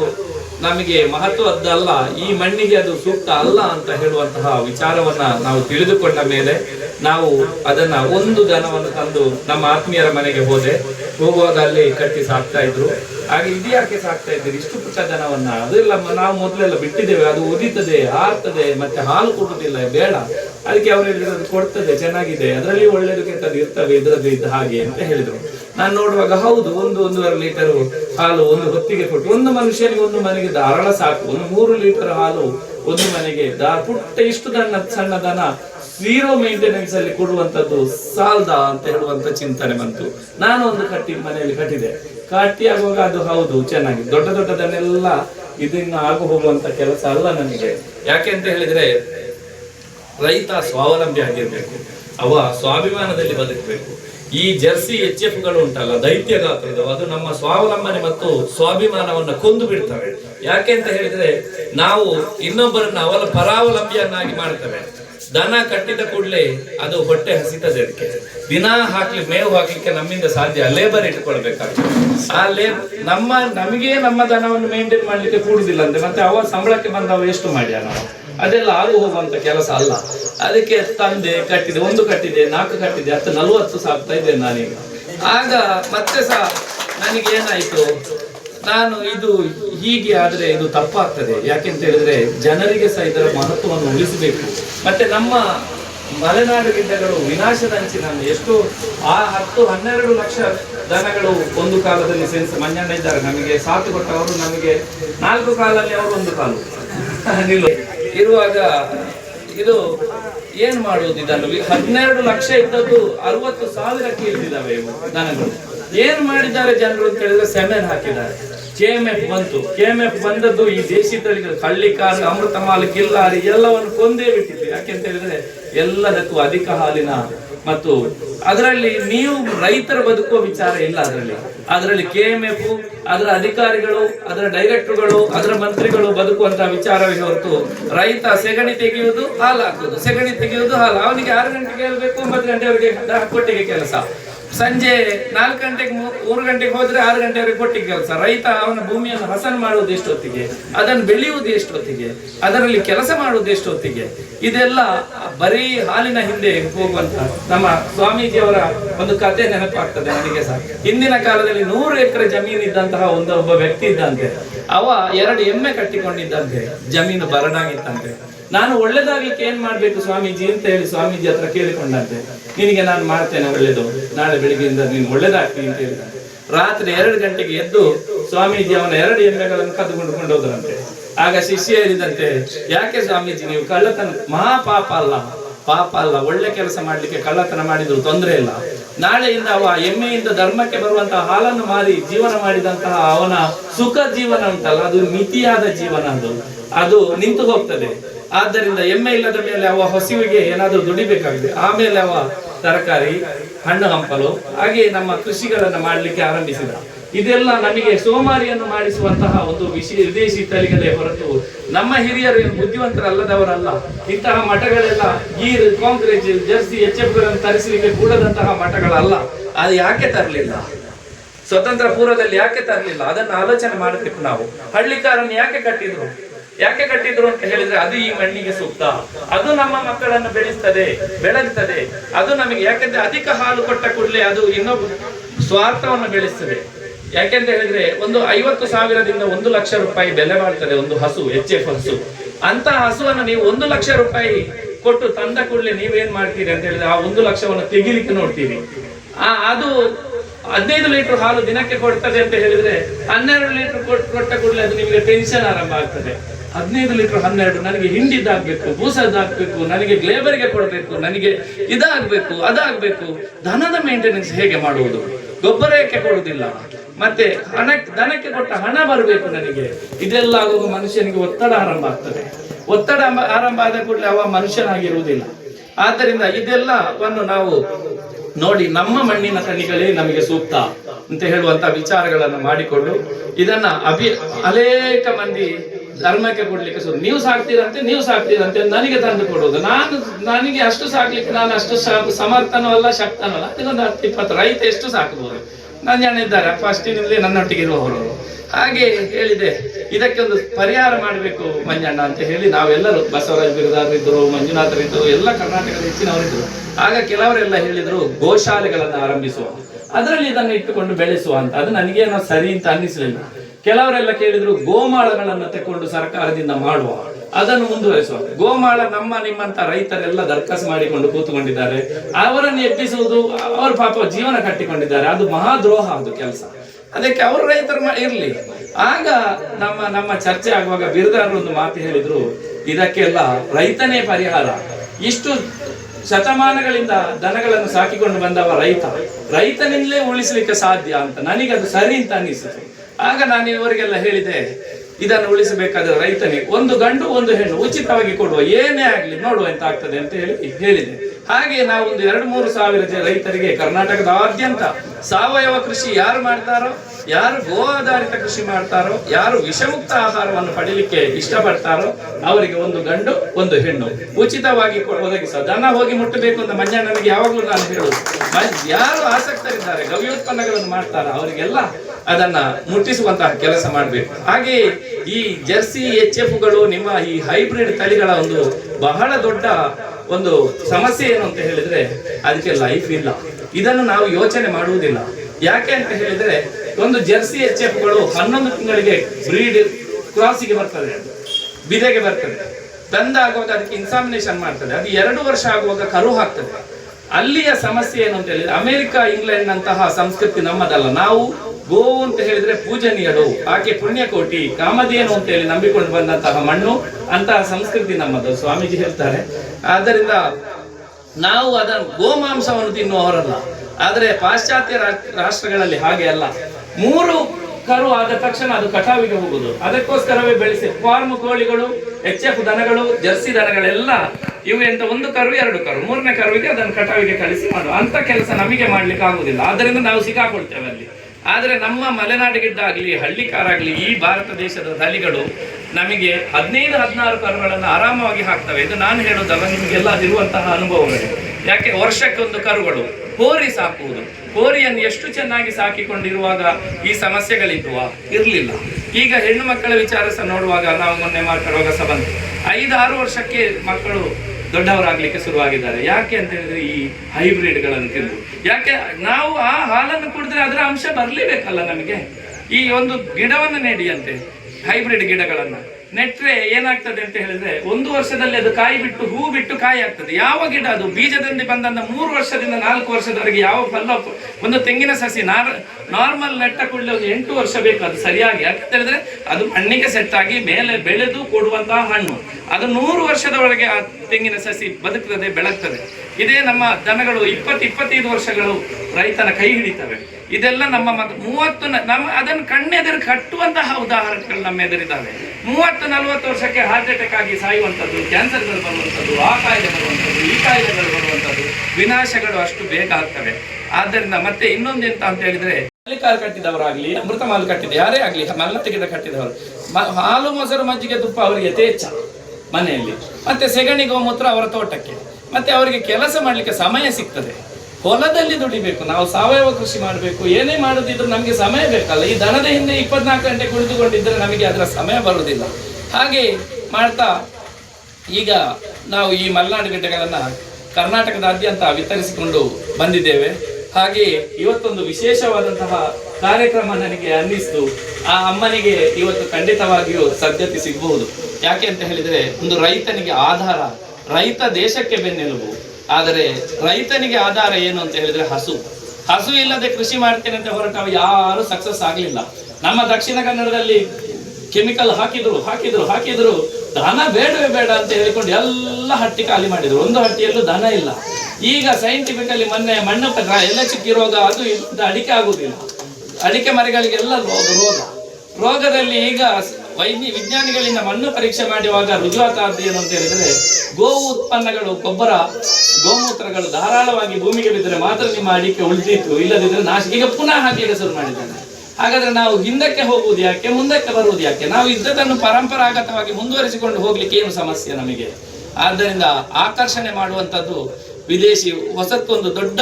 ನಮಗೆ ಮಹತ್ವದ್ದಲ್ಲ, ಈ ಮಣ್ಣಿಗೆ ಅದು ಸೂಕ್ತ ಅಲ್ಲ ಅಂತ ಹೇಳುವಂತಹ ವಿಚಾರವನ್ನ ನಾವು ತಿಳಿದುಕೊಂಡ ಮೇಲೆ ನಾವು ಅದನ್ನ ಒಂದು ದನವನ್ನು ತಂದು ನಮ್ಮ ಆತ್ಮೀಯರ ಮನೆಗೆ ಹೋದೆ. ಹೋಗುವಾಗ ಅಲ್ಲಿ ಕಟ್ಟಿ ಸಾಕ್ತಾ ಇದ್ರು. ಹಾಗೆ ಇದ್ಯಾಕೆ ಸಾಕ್ತಾ ಇದ್ದೀರಿ. ಇಷ್ಟು ಪುಟ್ಟ ದನವನ್ನ ಅದೆಲ್ಲ ನಾವು ಮೊದಲೆಲ್ಲ ಬಿಟ್ಟಿದ್ದೇವೆ. ಅದು ಉದಿತದೆ ಹಾರ್ತದೆ ಮತ್ತೆ ಹಾಲು ಕೊಡುದಿಲ್ಲ, ಬೇಡ. ಅದಕ್ಕೆ ಅವರು ಹೇಳಿದ್ರು, ಅದು ಕೊಡ್ತದೆ, ಚೆನ್ನಾಗಿದೆ. ಅದರಲ್ಲಿ ಒಳ್ಳೇದು ಕೆಟ್ಟದ್ದು ಇರ್ತವೆ, ಇದ್ರದ್ದು ಇದ್ದ ಹಾಗೆ ಅಂತ ಹೇಳಿದ್ರು. ನಾನು ನೋಡುವಾಗ ಹೌದು, ಒಂದು ಒಂದೂವರೆ ಲೀಟರ್ ಹಾಲು ಒಂದು ಹೊತ್ತಿಗೆ ಕೊಟ್ಟು, ಒಂದು ಮನುಷ್ಯನಿಗೆ ಒಂದು ಮನೆಗೆ ಧಾರಾಳ ಸಾಕು, ಒಂದು ಮೂರು ಲೀಟರ್ ಹಾಲು ಒಂದು ಮನೆಗೆ ದಾ ಪುಟ್ಟ ಇಷ್ಟು ದಣ್ಣ ಸಣ್ಣ ದನ ಝೀರೋ ಮೇಂಟೆನೆನ್ಸ್ ಅಲ್ಲಿ ಕೊಡುವಂತದ್ದು ಸಾಲ್ದ ಅಂತ ಹೇಳುವಂತ ಚಿಂತನೆ ಬಂತು. ನಾನು ಒಂದು ಕಟ್ಟಿ ಮನೆಯಲ್ಲಿ ಕಟ್ಟಿದೆ. ಕಟ್ಟಿ ಆಗುವಾಗ ಅದು ಹೌದು ಚೆನ್ನಾಗಿ ದೊಡ್ಡ ದೊಡ್ಡದನ್ನೆಲ್ಲ ಇದನ್ನ ಆಗು ಹೋಗುವಂತ ಕೆಲಸ ಅಲ್ಲ ನನಗೆ. ಯಾಕೆ ಅಂತ ಹೇಳಿದ್ರೆ, ರೈತ ಸ್ವಾವಲಂಬಿ ಆಗಿರ್ಬೇಕು. ಅವ ಸ್ವಾಭಿಮಾನದಲ್ಲಿ ಬದುಕಬೇಕು. ಈ ಜರ್ಸಿ ಎಚ್ ಎಫ್ಗಳು ಉಂಟಲ್ಲ, ದೈತ್ಯ ಗಾತ್ರದವು ಅದು ನಮ್ಮ ಸ್ವಾವಲಂಬನೆ ಮತ್ತು ಸ್ವಾಭಿಮಾನವನ್ನು ಕೊಂದು ಬಿಡ್ತವೆ. ಯಾಕೆ ಅಂತ ಹೇಳಿದ್ರೆ, ನಾವು ಇನ್ನೊಬ್ಬರನ್ನ ಅವಲ, ಪರಾವಲಂಬಿಯನ್ನಾಗಿ ಮಾಡ್ತವೆ. ದನ ಕಟ್ಟಿದ ಕೂಡಲೇ ಅದು ಹೊಟ್ಟೆ ಹಸಿತದೆ ಅದಕ್ಕೆ ದಿನ ಹಾಕ್ಲಿ, ಮೇವು ಹಾಕ್ಲಿಕ್ಕೆ ನಮ್ಮಿಂದ ಸಾಧ್ಯ, ಲೇಬರ್ ಇಟ್ಕೊಳ್ಬೇಕಾಗ್ತದೆ. ಆ ಲೇಬ್ ನಮ್ಮ, ನಮಗೆ ನಮ್ಮ ದನವನ್ನು ಮೇಂಟೈನ್ ಮಾಡ್ಲಿಕ್ಕೆ ಕೂಡುದಿಲ್ಲ ಅಂದ್ರೆ ಮತ್ತೆ ಅವ ಸಂಬಳಕ್ಕೆ ಬಂದವ ಎಷ್ಟು ಮಾಡ್ಯ ನಾವು ಅದೆಲ್ಲ ಆರು ಹೋಗುವಂತ ಕೆಲಸ ಅಲ್ಲ. ಅದಕ್ಕೆ ತಂದೆ ಕಟ್ಟಿದೆ, ಒಂದು ಕಟ್ಟಿದೆ, ನಾಲ್ಕು ಕಟ್ಟಿದೆ, ಹತ್ತು, ನಲ್ವತ್ತು ಸಾಕ್ತಾ ಇದ್ದೇನೆ ನಾನೀಗ. ಆಗ ಮತ್ತೆ ಸಹ ನನಗೆ ಏನಾಯ್ತು? ನಾನು ಇದು ಹೀಗೆ ಆದ್ರೆ ಇದು ತಪ್ಪಾಗ್ತದೆ. ಯಾಕೆಂತ ಹೇಳಿದ್ರೆ ಜನರಿಗೆ ಸಹ ಇದರ ಮಹತ್ವವನ್ನು ಉಳಿಸಬೇಕು. ಮತ್ತೆ ನಮ್ಮ ಮಲೆನಾಡು ಗಿಡ್ಡಗಳು ವಿನಾಶದ ನಾನು ಎಷ್ಟು? ಆ ಹತ್ತು, ಹನ್ನೆರಡು ಲಕ್ಷ ದನಗಳು ಒಂದು ಕಾಲದಲ್ಲಿ ಸೆನ್ಸ್ ಮಂಜಣ್ಣ ಇದ್ದಾರೆ. ನಮಗೆ ಸಾಥ್ ಕೊಟ್ಟವರು ನಮಗೆ ನಾಲ್ಕು ಕಾಲಲ್ಲಿ ಅವರು ಒಂದು ಕಾಲು. ಇರುವಾಗ ಇದು ಏನ್ ಮಾಡುವುದು ಇದನ್ನು? ಹನ್ನೆರಡು ಲಕ್ಷ ಇದ್ದದ್ದು ಅರವತ್ತು ಸಾವಿರ ಇಳಿದಿದ್ದಾವೆ ಇವು ದನಗಳು. ಏನ್ ಮಾಡಿದ್ದಾರೆ ಜನರು ಅಂತ ಹೇಳಿದ್ರೆ ಸೆಮೆನ್ ಹಾಕಿದ್ದಾರೆ. ಕೆ ಎಂ ಎಫ್ ಬಂತು. ಕೆ ಎಂ ಎಫ್ ಬಂದದ್ದು ಈ ದೇಶದಲ್ಲಿ ಅಮೃತ ಮಾಲ್ ಕಿಲ್ಲಾರಿ ಎಲ್ಲವನ್ನು ಕೊಂದೇ ಯಾಕೆ ಯಾಕೆಂತ ಹೇಳಿದ್ರೆ ಎಲ್ಲದಕ್ಕೂ ಅಧಿಕ ಹಾಲಿನ ಮತ್ತು ಅದರಲ್ಲಿ ನೀವು ರೈತರ ಬದುಕುವ ವಿಚಾರ ಇಲ್ಲ ಅದರಲ್ಲಿ. ಅದರಲ್ಲಿ ಕೆ ಎಂ ಎಫ್, ಅದರ ಅಧಿಕಾರಿಗಳು, ಅದರ ಡೈರೆಕ್ಟರ್ಗಳು, ಅದರ ಮಂತ್ರಿಗಳು ಬದುಕುವಂತಹ ವಿಚಾರವೇ ಹೊರತು ರೈತ ಸೆಗಣಿ ತೆಗೆಯುವುದು ಹಾಲು ಹಾಕುವುದು ಸೆಗಣಿ ತೆಗೆಯುವುದು ಹಾಲು ಅವನಿಗೆ ಆರು ಗಂಟೆಗೆ ಹೇಳ್ಬೇಕು ಒಂಬತ್ತು ಗಂಟೆವರೆಗೆ ಕೊಟ್ಟಿಗೆ ಕೆಲಸ. ಸಂಜೆ ನಾಲ್ಕು ಗಂಟೆಗೆ ಮೂರು ಗಂಟೆಗೆ ಹೋದ್ರೆ ಆರು ಗಂಟೆವರೆಗೆ ಕೊಟ್ಟಿಗೆ ಕೆಲಸ ರೈತ ಅವನ ಭೂಮಿಯನ್ನು ಹಸನ್ ಮಾಡುವುದು ಎಷ್ಟೊತ್ತಿಗೆ? ಅದನ್ನು ಬೆಳೆಯುವುದು ಎಷ್ಟೊತ್ತಿಗೆ? ಅದರಲ್ಲಿ ಕೆಲಸ ಮಾಡುವುದು ಎಷ್ಟೊತ್ತಿಗೆ? ಇದೆಲ್ಲ ಬರೀ ಹಾಲಿನ ಹಿಂದೆ ಹೋಗುವಂತ ನಮ್ಮ ಸ್ವಾಮೀಜಿಯವರ ಒಂದು ಕಥೆ ನೆನಪಾಗ್ತದೆ ನನಗೆ ಸಹ ಹಿಂದಿನ ಕಾಲದಲ್ಲಿ ನೂರು ಎಕರೆ ಜಮೀನು ಇದ್ದಂತಹ ಒಂದು ಒಬ್ಬ ವ್ಯಕ್ತಿ ಇದ್ದಂತೆ. ಅವ ಎರಡು ಎಮ್ಮೆ ಕಟ್ಟಿಕೊಂಡಿದ್ದಂತೆ. ಜಮೀನು ಬರಡಾಗಿತ್ತಂತೆ. ನಾನು ಒಳ್ಳೇದಾಗ್ಲಿಕ್ಕೆ ಏನ್ ಮಾಡ್ಬೇಕು ಸ್ವಾಮೀಜಿ ಅಂತ ಹೇಳಿ ಸ್ವಾಮೀಜಿ ಹತ್ರ ಕೇಳಿಕೊಂಡಂತೆ. ನಿನಗೆ ನಾನು ಮಾಡ್ತೇನೆ ಒಳ್ಳೇದು. ನಾಳೆ ಬೆಳಿಗ್ಗೆಯಿಂದ ನೀನು ಒಳ್ಳೇದಾಗ್ತೀನಿ ಅಂತ ಹೇಳಿದ ರಾತ್ರಿ ಎರಡು ಗಂಟೆಗೆ ಎದ್ದು ಸ್ವಾಮೀಜಿ ಅವನ ಎರಡು ಎಮ್ಮೆಗಳನ್ನು ಕದ್ದುಕೊಂಡು ಹೋದ್ರಂತೆ ಆಗ ಶಿಷ್ಯ ಏರಿದಂತೆ ಯಾಕೆ ಸ್ವಾಮೀಜಿ ನೀವು ಕಳ್ಳತನ? ಮಹಾ ಪಾಪ ಅಲ್ಲ. ಪಾಪ ಅಲ್ಲ. ಒಳ್ಳೆ ಕೆಲಸ ಮಾಡ್ಲಿಕ್ಕೆ ಕಳ್ಳತನ ಮಾಡಿದ್ರು ತೊಂದರೆ ಇಲ್ಲ. ನಾಳೆಯಿಂದ ಅವ ಎಮ್ಮೆಯಿಂದ ಧರ್ಮಕ್ಕೆ ಬರುವಂತಹ ಹಾಲನ್ನು ಮಾರಿ ಜೀವನ ಮಾಡಿದಂತಹ ಅವನ ಸುಖ ಜೀವನ ಉಂಟಲ್ಲ, ಅದು ಮಿತಿಯಾದ ಜೀವನ ಅದು. ಅದು ನಿಂತು ಹೋಗ್ತದೆ. ಆದ್ದರಿಂದ ಎಮ್ಮೆ ಇಲ್ಲದ ಮೇಲೆ ಅವ ಹಸಿವಿಗೆ ಏನಾದರೂ ದುಡಿಬೇಕಾಗಿದೆ. ಆಮೇಲೆ ಅವ ತರಕಾರಿ, ಹಣ್ಣು ಹಂಪಲು, ಹಾಗೆ ನಮ್ಮ ಕೃಷಿಗಳನ್ನು ಮಾಡಲಿಕ್ಕೆ ಆರಂಭಿಸಿದ. ಇದೆಲ್ಲ ನಮಗೆ ಸೋಮಾರಿಯನ್ನು ಮಾಡಿಸುವಂತಹ ಒಂದು ವಿಶಿ, ವಿದೇಶಿ ತಳಿಗಳೇ ಹೊರತು ನಮ್ಮ ಹಿರಿಯರು ಬುದ್ಧಿವಂತರಲ್ಲದವರಲ್ಲ, ಇಂತಹ ಮಠಗಳೆಲ್ಲ ಗೀರ್ ಕಾಂಗ್ರೆಸ್ ಜರ್ಸಿ, ಎಚ್ ಎಫ್ಗಳನ್ನು ತರಿಸಲಿಕ್ಕೆ ಕೂಡದಂತಹ ಮಠಗಳಲ್ಲ. ಅದು ಯಾಕೆ ತರಲಿಲ್ಲ? ಸ್ವತಂತ್ರ ಪೂರ್ವದಲ್ಲಿ ಯಾಕೆ ತರಲಿಲ್ಲ? ಅದನ್ನು ಆಲೋಚನೆ ಮಾಡಬೇಕು ನಾವು. ಹಳ್ಳಿಕಾರನ್ನು ಯಾಕೆ ಕಟ್ಟಿದ್ರು? ಯಾಕೆ ಕಟ್ಟಿದ್ರು ಅಂತ ಹೇಳಿದ್ರೆ ಅದು ಈ ಮಣ್ಣಿಗೆ ಸೂಕ್ತ. ಅದು ನಮ್ಮ ಮಕ್ಕಳನ್ನು ಬೆಳೆಸ್ತದೆ, ಬೆಳಗ್ತದೆ. ಅದು ನಮಗೆ ಯಾಕೆಂದ್ರೆ ಅಧಿಕ ಹಾಲು ಕೊಟ್ಟ ಕೂಡಲೇ ಅದು ಇನ್ನೊಬ್ಬ ಸ್ವಾರ್ಥವನ್ನು ಬೆಳೆಸ್ತದೆ. ಯಾಕೆಂತ ಹೇಳಿದ್ರೆ ಒಂದು ಐವತ್ತು ಸಾವಿರದಿಂದ ಒಂದು ಲಕ್ಷ ರೂಪಾಯಿ ಬೆಲೆ ಬಾಳ್ತದೆ ಒಂದು ಹಸು, ಎಚ್ ಎಫ್ ಹಸು. ಅಂತ ಹಸುವನ್ನು ನೀವು ಒಂದು ಲಕ್ಷ ರೂಪಾಯಿ ಕೊಟ್ಟು ತಂದ ಕೂಡಲೇ ನೀವೇನ್ ಮಾಡ್ತೀರಿ ಅಂತ ಹೇಳಿದ್ರೆ ಆ ಒಂದು ಲಕ್ಷವನ್ನು ತೆಗಿಲಿಕ್ಕೆ ನೋಡ್ತೀರಿ. ಆ, ಅದು ಹದಿನೈದು ಲೀಟರ್ ಹಾಲು ದಿನಕ್ಕೆ ಕೊಡ್ತದೆ ಅಂತ ಹೇಳಿದ್ರೆ ಹನ್ನೆರಡು ಲೀಟರ್ ಕೊಟ್ಟ ಕೂಡಲೇ ಅದು ನಿಮಗೆ ಟೆನ್ಷನ್ ಆರಂಭ ಆಗ್ತದೆ. ಹದಿನೈದು ಲೀಟರ್ ಹನ್ನೆರಡು ನನಗೆ ಹಿಂಡಿದ್ದಾಗ್ಬೇಕು ಬೂಸದ್ದಾಗ್ಬೇಕು ನನಗೆ ಗ್ಲೇಬರ್ಗೆ ಕೊಡಬೇಕು, ನನಗೆ ಇದಾಗಬೇಕು, ಅದಾಗಬೇಕು. ದನದ ಮೇಂಟೆನೆನ್ಸ್ ಹೇಗೆ ಮಾಡುವುದು? ಗೊಬ್ಬರ ಏಕೆ ಕೊಡುವುದಿಲ್ಲ? ಮತ್ತೆ ಹಣ ದನಕ್ಕೆ ಕೊಟ್ಟ ಹಣ ಬರಬೇಕು ನನಗೆ. ಇದೆಲ್ಲ ಆಗುವಾಗ ಮನುಷ್ಯನಿಗೆ ಒತ್ತಡ ಆರಂಭ ಆಗ್ತದೆ. ಒತ್ತಡ ಆರಂಭ- ಆರಂಭ ಆದ ಕೂಡಲೇ ಅವ ಮನುಷ್ಯನಾಗಿರುವುದಿಲ್ಲ. ಆದ್ದರಿಂದ ಇದೆಲ್ಲವನ್ನು ನಾವು ನೋಡಿ, ನಮ್ಮ ಮಣ್ಣಿನ ಕಣಿಗಳೇ ನಮಗೆ ಸೂಕ್ತ ಅಂತ ಹೇಳುವಂತ ವಿಚಾರಗಳನ್ನು ಮಾಡಿಕೊಂಡು ಇದನ್ನ ಅಭಿ, ಅನೇಕ ಮಂದಿ ಧರ್ಮಕ್ಕೆ ಕೊಡ್ಲಿಕ್ಕೆ ಸುರು ನೀವು ಸಾಕ್ತೀರಂತೆ ನೀವು ಸಾಕ್ತೀರಂತೆ, ನನಗೆ ತಂದು ಕೊಡುವುದು. ನಾನು, ನನಗೆ ಅಷ್ಟು ಸಾಕ್ಲಿಕ್ಕೆ ನಾನು ಅಷ್ಟು ಸಮರ್ಥನೂ ಅಲ್ಲ, ಶಕ್ತನೂ ಅಲ್ಲ. ಇದೊಂದು ಹತ್ತು, ಇಪ್ಪತ್ತು ರೈತ ಎಷ್ಟು ಸಾಕಬಹುದು ನನ್ನ ಜನ ಇದ್ದಾರೆ ಫಸ್ಟಿನಲ್ಲಿ ನನ್ನೊಟ್ಟಿಗೆ ಇರುವವರು ಹಾಗೆ ಹೇಳಿದೆ. ಇದಕ್ಕೆ ಒಂದು ಪರಿಹಾರ ಮಾಡಬೇಕು ಮಂಜಣ್ಣ ಅಂತ ಹೇಳಿ ನಾವೆಲ್ಲರೂ ಬಸವರಾಜ್ ಬಿರುದಾರರು ಇದ್ರು ಮಂಜುನಾಥರಿದ್ರು ಎಲ್ಲ ಕರ್ನಾಟಕದ ಹೆಚ್ಚಿನವರಿದ್ರು ಆಗ ಕೆಲವರೆಲ್ಲ ಹೇಳಿದ್ರು, ಗೋಶಾಲೆಗಳನ್ನು ಆರಂಭಿಸುವ. ಅದರಲ್ಲಿ ಇದನ್ನು ಇಟ್ಟುಕೊಂಡು ಬೆಳೆಸುವ ಅಂತ. ಅದು ನನಗೇನೋ ಸರಿ ಅಂತ ಅನ್ನಿಸ್ಲಿಲ್ಲ. ಕೆಲವರೆಲ್ಲ ಕೇಳಿದ್ರು, ಗೋಮಾಳಗಳನ್ನು ತಕೊಂಡು ಸರ್ಕಾರದಿಂದ ಮಾಡುವ. ಅದನ್ನು ಮುಂದುವರಿಸುವ. ಗೋಮಾಳ ನಮ್ಮ ನಿಮ್ಮಂತ ರೈತರೆಲ್ಲ ದರ್ಕಸ್ ಮಾಡಿಕೊಂಡು ಕೂತುಕೊಂಡಿದ್ದಾರೆ. ಅವರನ್ನು ಎಬ್ಬಿಸುವುದು, ಅವರು ಪಾಪ ಜೀವನ ಕಟ್ಟಿಕೊಂಡಿದ್ದಾರೆ. ಅದು ಮಹಾದ್ರೋಹ ಅದು ಕೆಲಸ. ಅದಕ್ಕೆ ಅವರು ರೈತರು ಇರಲಿ. ಆಗ ನಮ್ಮ ನಮ್ಮ ಚರ್ಚೆ ಆಗುವಾಗ ಬಿರುದಾರರು ಒಂದು ಮಾತು ಹೇಳಿದ್ರು, ಇದಕ್ಕೆಲ್ಲ ರೈತನೇ ಪರಿಹಾರ. ಇಷ್ಟು ಶತಮಾನಗಳಿಂದ ದನಗಳನ್ನು ಸಾಕಿಕೊಂಡು ಬಂದವ ರೈತ. ರೈತನಿಂದಲೇ ಉಳಿಸಲಿಕ್ಕೆ ಸಾಧ್ಯ ಅಂತ. ನನಗೆ ಅದು ಸರಿ ಅಂತ ಅನ್ನಿಸಿತು ಆಗ ನಾನು ಇವರಿಗೆಲ್ಲ ಹೇಳಿದೆ, ಇದನ್ನು ಉಳಿಸಬೇಕಾದ ರೈತನಿಗೆ ಒಂದು ಗಂಡು, ಒಂದು ಹೆಣ್ಣು ಉಚಿತವಾಗಿ ಕೊಡುವ ಏನೇ ಆಗಲಿ ನೋಡುವ ಅಂತ ಆಗ್ತದೆ ಅಂತ ಹೇಳಿ ಹೇಳಿದೆ. ಹಾಗೆ ನಾವು ಒಂದು ಎರಡು ಮೂರು ಸಾವಿರ ರೈತರಿಗೆ ಕರ್ನಾಟಕದಾದ್ಯಂತ ಸಾವಯವ ಕೃಷಿ ಯಾರು ಮಾಡ್ತಾರೋ ಯಾರು ಗೋ ಆಧಾರಿತ ಕೃಷಿ ಮಾಡ್ತಾರೋ, ಯಾರು ವಿಷಮುಕ್ತ ಆಹಾರವನ್ನು ಪಡಿಲಿಕ್ಕೆ ಇಷ್ಟಪಡ್ತಾರೋ, ಅವರಿಗೆ ಒಂದು ಗಂಡು, ಒಂದು ಹೆಣ್ಣು. ಉಚಿತವಾಗಿ ಒದಗಿಸ ದನ ಹೋಗಿ ಮುಟ್ಟಬೇಕು ಅಂತ ಮಂಜಣ್ಣನಿಗೆ ಯಾವಾಗಲೂ ನಾನು ಹೇಳುದು ಯಾರು ಆಸಕ್ತರಿದ್ದಾರೆ ಗವ್ಯೋತ್ಪನ್ನಗಳನ್ನು ಮಾಡ್ತಾರ, ಅವರಿಗೆಲ್ಲ ಅದನ್ನ ಮುಟ್ಟಿಸುವಂತಹ ಕೆಲಸ ಮಾಡಬೇಕು. ಹಾಗೆ ಈ ಜರ್ಸಿ, ಎಚ್ ಎಫ್ಗಳು ನಿಮ್ಮ ಈ ಹೈಬ್ರಿಡ್ ತಳಿಗಳ ಒಂದು ಬಹಳ ದೊಡ್ಡ ಒಂದು ಸಮಸ್ಯೆ ಏನು ಅಂತ ಹೇಳಿದ್ರೆ, ಅದಕ್ಕೆ ಲೈಫ್ ಇಲ್ಲ. ಇದನ್ನು ನಾವು ಯೋಚನೆ ಮಾಡುವುದಿಲ್ಲ. ಯಾಕೆ ಅಂತ ಹೇಳಿದ್ರೆ ಒಂದು ಜರ್ಸಿ ಎಚ್ಗಳು ಹನ್ನೊಂದು ತಿಂಗಳಿಗೆ ಬ್ರೀಡ್ ಕ್ರಾಸಿಗೆ ಬರ್ತದೆ, ಬಿದೆಗೆ ಬರ್ತದೆ ಬಂದಾಗುವಾಗ ಅದಕ್ಕೆ ಇನ್ಸಾಮಿನೇಷನ್ ಮಾಡ್ತದೆ, ಅದು ಎರಡು ವರ್ಷ ಆಗುವಾಗ ಕರು ಹಾಕ್ತದೆ. ಅಲ್ಲಿಯ ಸಮಸ್ಯೆ ಏನು ಅಂತ ಹೇಳಿದ್ರೆ, ಅಮೆರಿಕ ಇಂಗ್ಲೆಂಡ್ ನಂತಹ ಸಂಸ್ಕೃತಿ ನಮ್ಮದಲ್ಲ. ನಾವು ಗೋವು ಅಂತ ಹೇಳಿದ್ರೆ ಪೂಜನೀಯಳು ಆಕೆ ಪುಣ್ಯಕೋಟಿ, ಕಾಮಧೇನು ಅಂತ ಹೇಳಿ ನಂಬಿಕೊಂಡು ಬಂದಂತಹ ಮಣ್ಣು, ಅಂತಹ ಸಂಸ್ಕೃತಿ ನಮ್ಮದು, ಸ್ವಾಮೀಜಿ ಹೇಳ್ತಾರೆ. ಆದ್ದರಿಂದ ನಾವು ಅದನ್ನು ಗೋಮಾಂಸವನ್ನು ತಿನ್ನುವವರಲ್ಲ. ಆದರೆ ಪಾಶ್ಚಾತ್ಯ ರಾಷ್ಟ್ರಗಳಲ್ಲಿ ಹಾಗೆ ಅಲ್ಲ. ಮೂರು ಕರು ಆದ ತಕ್ಷಣ ಅದು ಕಟಾವಿಗೆ ಹೋಗುದು ಅದಕ್ಕೋಸ್ಕರವೇ ಬೆಳೆಸಿ, ಫಾರ್ಮ್ ಕೋಳಿಗಳು ಎಚ್ ಎಫ್ ದನಗಳು, ಜರ್ಸಿ ದನಗಳೆಲ್ಲ ಇವು ಎಂತ ಒಂದು ಕರು, ಎರಡು ಕರು. ಮೂರನೇ ಕರುವಿಗೆ ಅದನ್ನು ಕಟಾವಿಗೆ ಕಳಿಸಿ ಮಾಡುವ ಅಂತ ಕೆಲಸ ನಮಗೆ ಮಾಡ್ಲಿಕ್ಕೆ ಆಗುದಿಲ್ಲ ಆದ್ರಿಂದ ನಾವು ಸಿಕ್ಕಾಕೊಳ್ತೇವೆ ಅಲ್ಲಿ. ಆದ್ರೆ ನಮ್ಮ ಮಲೆನಾಡು ಆಗ್ಲಿ ಹಳ್ಳಿಕಾರಾಗ್ಲಿ, ಈ ಭಾರತ ದೇಶದ ತಳಿಗಳು ನಮಗೆ ಹದಿನೈದು, ಹದಿನಾರು ಕರುಗಳನ್ನು ಆರಾಮವಾಗಿ ಹಾಕ್ತವೆ. ಇದು ನಾನು ಹೇಳೋದಲ್ಲ, ನಿಮಗೆಲ್ಲ ಅದಿರುವಂತಹ ಅನುಭವಗಳು ಯಾಕೆ? ವರ್ಷಕ್ಕೊಂದು ಕರುಗಳು. ಹೋರಿ ಸಾಕುವುದು. ಕೋರಿಯನ್ನು ಎಷ್ಟು ಚೆನ್ನಾಗಿ ಸಾಕಿಕೊಂಡಿರುವಾಗ ಈ ಸಮಸ್ಯೆಗಳಿದ್ವ? ಇರಲಿಲ್ಲ. ಈಗ ಹೆಣ್ಣು ಮಕ್ಕಳ ವಿಚಾರ ಸಹ ನೋಡುವಾಗ ನಾವು ಮೊನ್ನೆ ಮಾತಾಡುವಾಗ ಸಹ ಬಂತು ಐದಾರು ವರ್ಷಕ್ಕೆ ಮಕ್ಕಳು ದೊಡ್ಡವರಾಗ್ಲಿಕ್ಕೆ ಶುರುವಾಗಿದ್ದಾರೆ. ಯಾಕೆ ಅಂತ ಹೇಳಿದ್ರೆ ಈ ಹೈಬ್ರಿಡ್ಗಳನ್ನು ತಿಂದು. ಯಾಕೆ ನಾವು ಆ ಹಾಲನ್ನು ಕುಡಿದ್ರೆ ಅದರ ಅಂಶ ಬರಲೇಬೇಕಲ್ಲ ನಮಗೆ? ಈ ಒಂದು ಗಿಡವನ್ನು ನೆಡಿಯಂತೆ ಹೈಬ್ರಿಡ್ ಗಿಡಗಳನ್ನ. ನೆಟ್ರೆ ಏನಾಗ್ತದೆ ಅಂತ ಹೇಳಿದ್ರೆ, ಒಂದು ವರ್ಷದಲ್ಲಿ ಅದು ಕಾಯಿ ಬಿಟ್ಟು ಹೂ ಬಿಟ್ಟು ಕಾಯಿ ಆಗ್ತದೆ. ಯಾವ ಗಿಡ ಅದು? ಬೀಜದಿಂದ ಬಂದಂತ ಮೂರು ವರ್ಷದಿಂದ ನಾಲ್ಕು ವರ್ಷದವರೆಗೆ ಯಾವ ಫಲ ಒಂದು ತೆಂಗಿನ ಸಸಿ ನಾರ್, ನಾರ್ಮಲ್ ನೆಟ್ಟ ಕೂಡಲೇ ಒಂದು ಎಂಟು ವರ್ಷ ಬೇಕು ಅದು ಸರಿಯಾಗಿ. ಯಾಕೆ ಹೇಳಿದ್ರೆ, ಅದು ಮಣ್ಣಿಗೆ ಸೆಟ್ ಆಗಿ ಮೇಲೆ ಬೆಳೆದು ಕೊಡುವಂತಹ ಹಣ್ಣು. ಅದು ನೂರು ವರ್ಷದವರೆಗೆ ಆ ತೆಂಗಿನ ಸಸಿ ಬದುಕ್ತದೆ, ಬೆಳಗ್ತದೆ. ಇದೇ ನಮ್ಮ ದನಗಳು ಇಪ್ಪತ್ತು, ಇಪ್ಪತ್ತೈದು ವರ್ಷಗಳು ರೈತನ ಕೈ ಹಿಡಿತವೆ. ಇದೆಲ್ಲ ನಮ್ಮ ಮೂವತ್ತು ನಮ್ಮ ಅದನ್ನು ಕಣ್ಣೆದುರು ಕಟ್ಟುವಂತಹ ಉದಾಹರಣೆಗಳು ನಮ್ಮ ಎದುರಿದ್ದಾವೆ. ಮೂವತ್ತು, ನಲವತ್ತು ವರ್ಷಕ್ಕೆ ಹಾರ್ಟ್ ಅಟ್ಯಾಕ್ ಆಗಿ ಸಾಯುವಂಥದ್ದು ಕ್ಯಾನ್ಸರ್ಗಳು ಬರುವಂಥದ್ದು, ಆ ಕಾಯಿಲೆ ಬರುವಂಥದ್ದು, ಈ ಕಾಯಿಲೆಗಳು ಬರುವಂಥದ್ದು, ವಿನಾಶಗಳು ಅಷ್ಟು ಬೇಗ ಆಗ್ತವೆ. ಆದ್ದರಿಂದ ಮತ್ತೆ ಇನ್ನೊಂದು ಎಂತ ಅಂತ ಹೇಳಿದ್ರೆ ಮಲ್ಲಿಕಾಲು ಕಟ್ಟಿದವರಾಗ್ಲಿ ಅಮೃತ ಮಾಲು ಕಟ್ಟಿದ ಯಾರೇ ಆಗಲಿ, ಮಲ್ಲ ತೆಗೆದ ಕಟ್ಟಿದವರು. ಹಾಲು ಮೊಸರು ಮಜ್ಜಿಗೆ ತುಪ್ಪ ಅವರಿಗೆ ಯಥೇಚ್ಛ ಮನೆಯಲ್ಲಿ. ಮತ್ತೆ ಸೆಗಣಿ, ಗೋಮೂತ್ರ ಅವರ ತೋಟಕ್ಕೆ. ಮತ್ತೆ ಅವರಿಗೆ ಕೆಲಸ ಮಾಡಲಿಕ್ಕೆ ಸಮಯ ಸಿಗ್ತದೆ. ಹೊಲದಲ್ಲಿ ದುಡಿಬೇಕು, ನಾವು ಸಾವಯವ ಕೃಷಿ ಮಾಡಬೇಕು, ಏನೇ ಮಾಡೋದಿದ್ರು ನಮಗೆ ಸಮಯ ಬೇಕಲ್ಲ. ಈ ದನದ ಹಿಂದೆ ಇಪ್ಪತ್ನಾಲ್ಕು ಗಂಟೆ ಕುಳಿತುಕೊಂಡಿದ್ದರೆ ನಮಗೆ ಅದರ ಸಮಯ ಬರುವುದಿಲ್ಲ. ಹಾಗೆ ಮಾಡ್ತಾ ಈಗ ನಾವು ಈ ಮಲೆನಾಡು ಗಿಡ್ಡಗಳನ್ನು ಕರ್ನಾಟಕದಾದ್ಯಂತ ವಿತರಿಸಿಕೊಂಡು ಬಂದಿದ್ದೇವೆ. ಹಾಗೆ ಇವತ್ತೊಂದು ವಿಶೇಷವಾದಂತಹ ಕಾರ್ಯಕ್ರಮ ನನಗೆ ಅನ್ನಿಸ್ತು. ಆ ಅಮ್ಮನಿಗೆ ಇವತ್ತು ಖಂಡಿತವಾಗಿಯೂ ಸದ್ಯತೆ ಸಿಗಬಹುದು. ಯಾಕೆ ಅಂತ ಹೇಳಿದ್ರೆ, ಒಂದು ರೈತನಿಗೆ ಆಧಾರ, ರೈತ ದೇಶಕ್ಕೆ ಬೆನ್ನೆಲುಬು. ಆದರೆ ರೈತನಿಗೆ ಆಧಾರ ಏನು ಅಂತ ಹೇಳಿದ್ರೆ ಹಸು. ಹಸು ಇಲ್ಲದೆ ಕೃಷಿ ಮಾಡ್ತೇನೆ ಅಂತ ಹೊರಟವ ಯಾರು ಸಕ್ಸಸ್ ಆಗಲಿಲ್ಲ. ನಮ್ಮ ದಕ್ಷಿಣ ಕನ್ನಡದಲ್ಲಿ ಕೆಮಿಕಲ್ ಹಾಕಿದ್ರು ಹಾಕಿದ್ರು ಹಾಕಿದ್ರು. ದನ ಬೇಡವೇ ಬೇಡ ಅಂತ ಹೇಳಿಕೊಂಡು ಎಲ್ಲ ಹಟ್ಟಿ ಖಾಲಿ ಮಾಡಿದ್ರು. ಒಂದು ಹಟ್ಟಿಯಲ್ಲೂ ದನ ಇಲ್ಲ. ಈಗ ಸೈಂಟಿಫಿಕಲಿ ಮೊನ್ನೆ ಮಣ್ಣು ಎಲ್ಲ ಚಿಕ್ಕಿ ರೋಗ ಅದು ಅಡಿಕೆ ಆಗುದಿಲ್ಲ. ಅಡಿಕೆ ಮರಗಳಿಗೆಲ್ಲ ರೋಗ ರೋಗ. ರೋಗದಲ್ಲಿ ಈಗ ವೈದ್ಯ ವಿಜ್ಞಾನಿಗಳಿಂದ ಮಣ್ಣು ಪರೀಕ್ಷೆ ಮಾಡುವಾಗ ರುಜುವಾತಾದ್ದು ಏನು ಅಂತ ಹೇಳಿದರೆ ಗೋವು ಉತ್ಪನ್ನಗಳು, ಗೊಬ್ಬರ, ಗೋಮೂತ್ರಗಳು ಧಾರಾಳವಾಗಿ ಭೂಮಿಗೆ ಬಿದ್ದರೆ ಮಾತ್ರ ನಿಮ್ಮ ಅಡಿಕೆ ಉಳಿದಿತ್ತು ಇಲ್ಲದಿದ್ದರೆ ನಾಶ ಈಗ ಪುನಃ ಹಾಕಲಿಕ್ಕೆ ಶುರು ಮಾಡಿದ್ದಾನೆ. ಹಾಗಾದ್ರೆ ನಾವು ಹಿಂದಕ್ಕೆ ಹೋಗುವುದು ಯಾಕೆ, ಮುಂದಕ್ಕೆ ಬರುವುದು ಯಾಕೆ? ನಾವು ಇದ್ದದನ್ನು ಪರಂಪರಾಗತವಾಗಿ ಮುಂದುವರಿಸಿಕೊಂಡು ಹೋಗ್ಲಿಕ್ಕೆ ಏನು ಸಮಸ್ಯೆ ನಮಗೆ? ಆದ್ದರಿಂದ ಆಕರ್ಷಣೆ ಮಾಡುವಂಥದ್ದು ವಿದೇಶಿ ಹೊಸತ್ತೊಂದು ದೊಡ್ಡ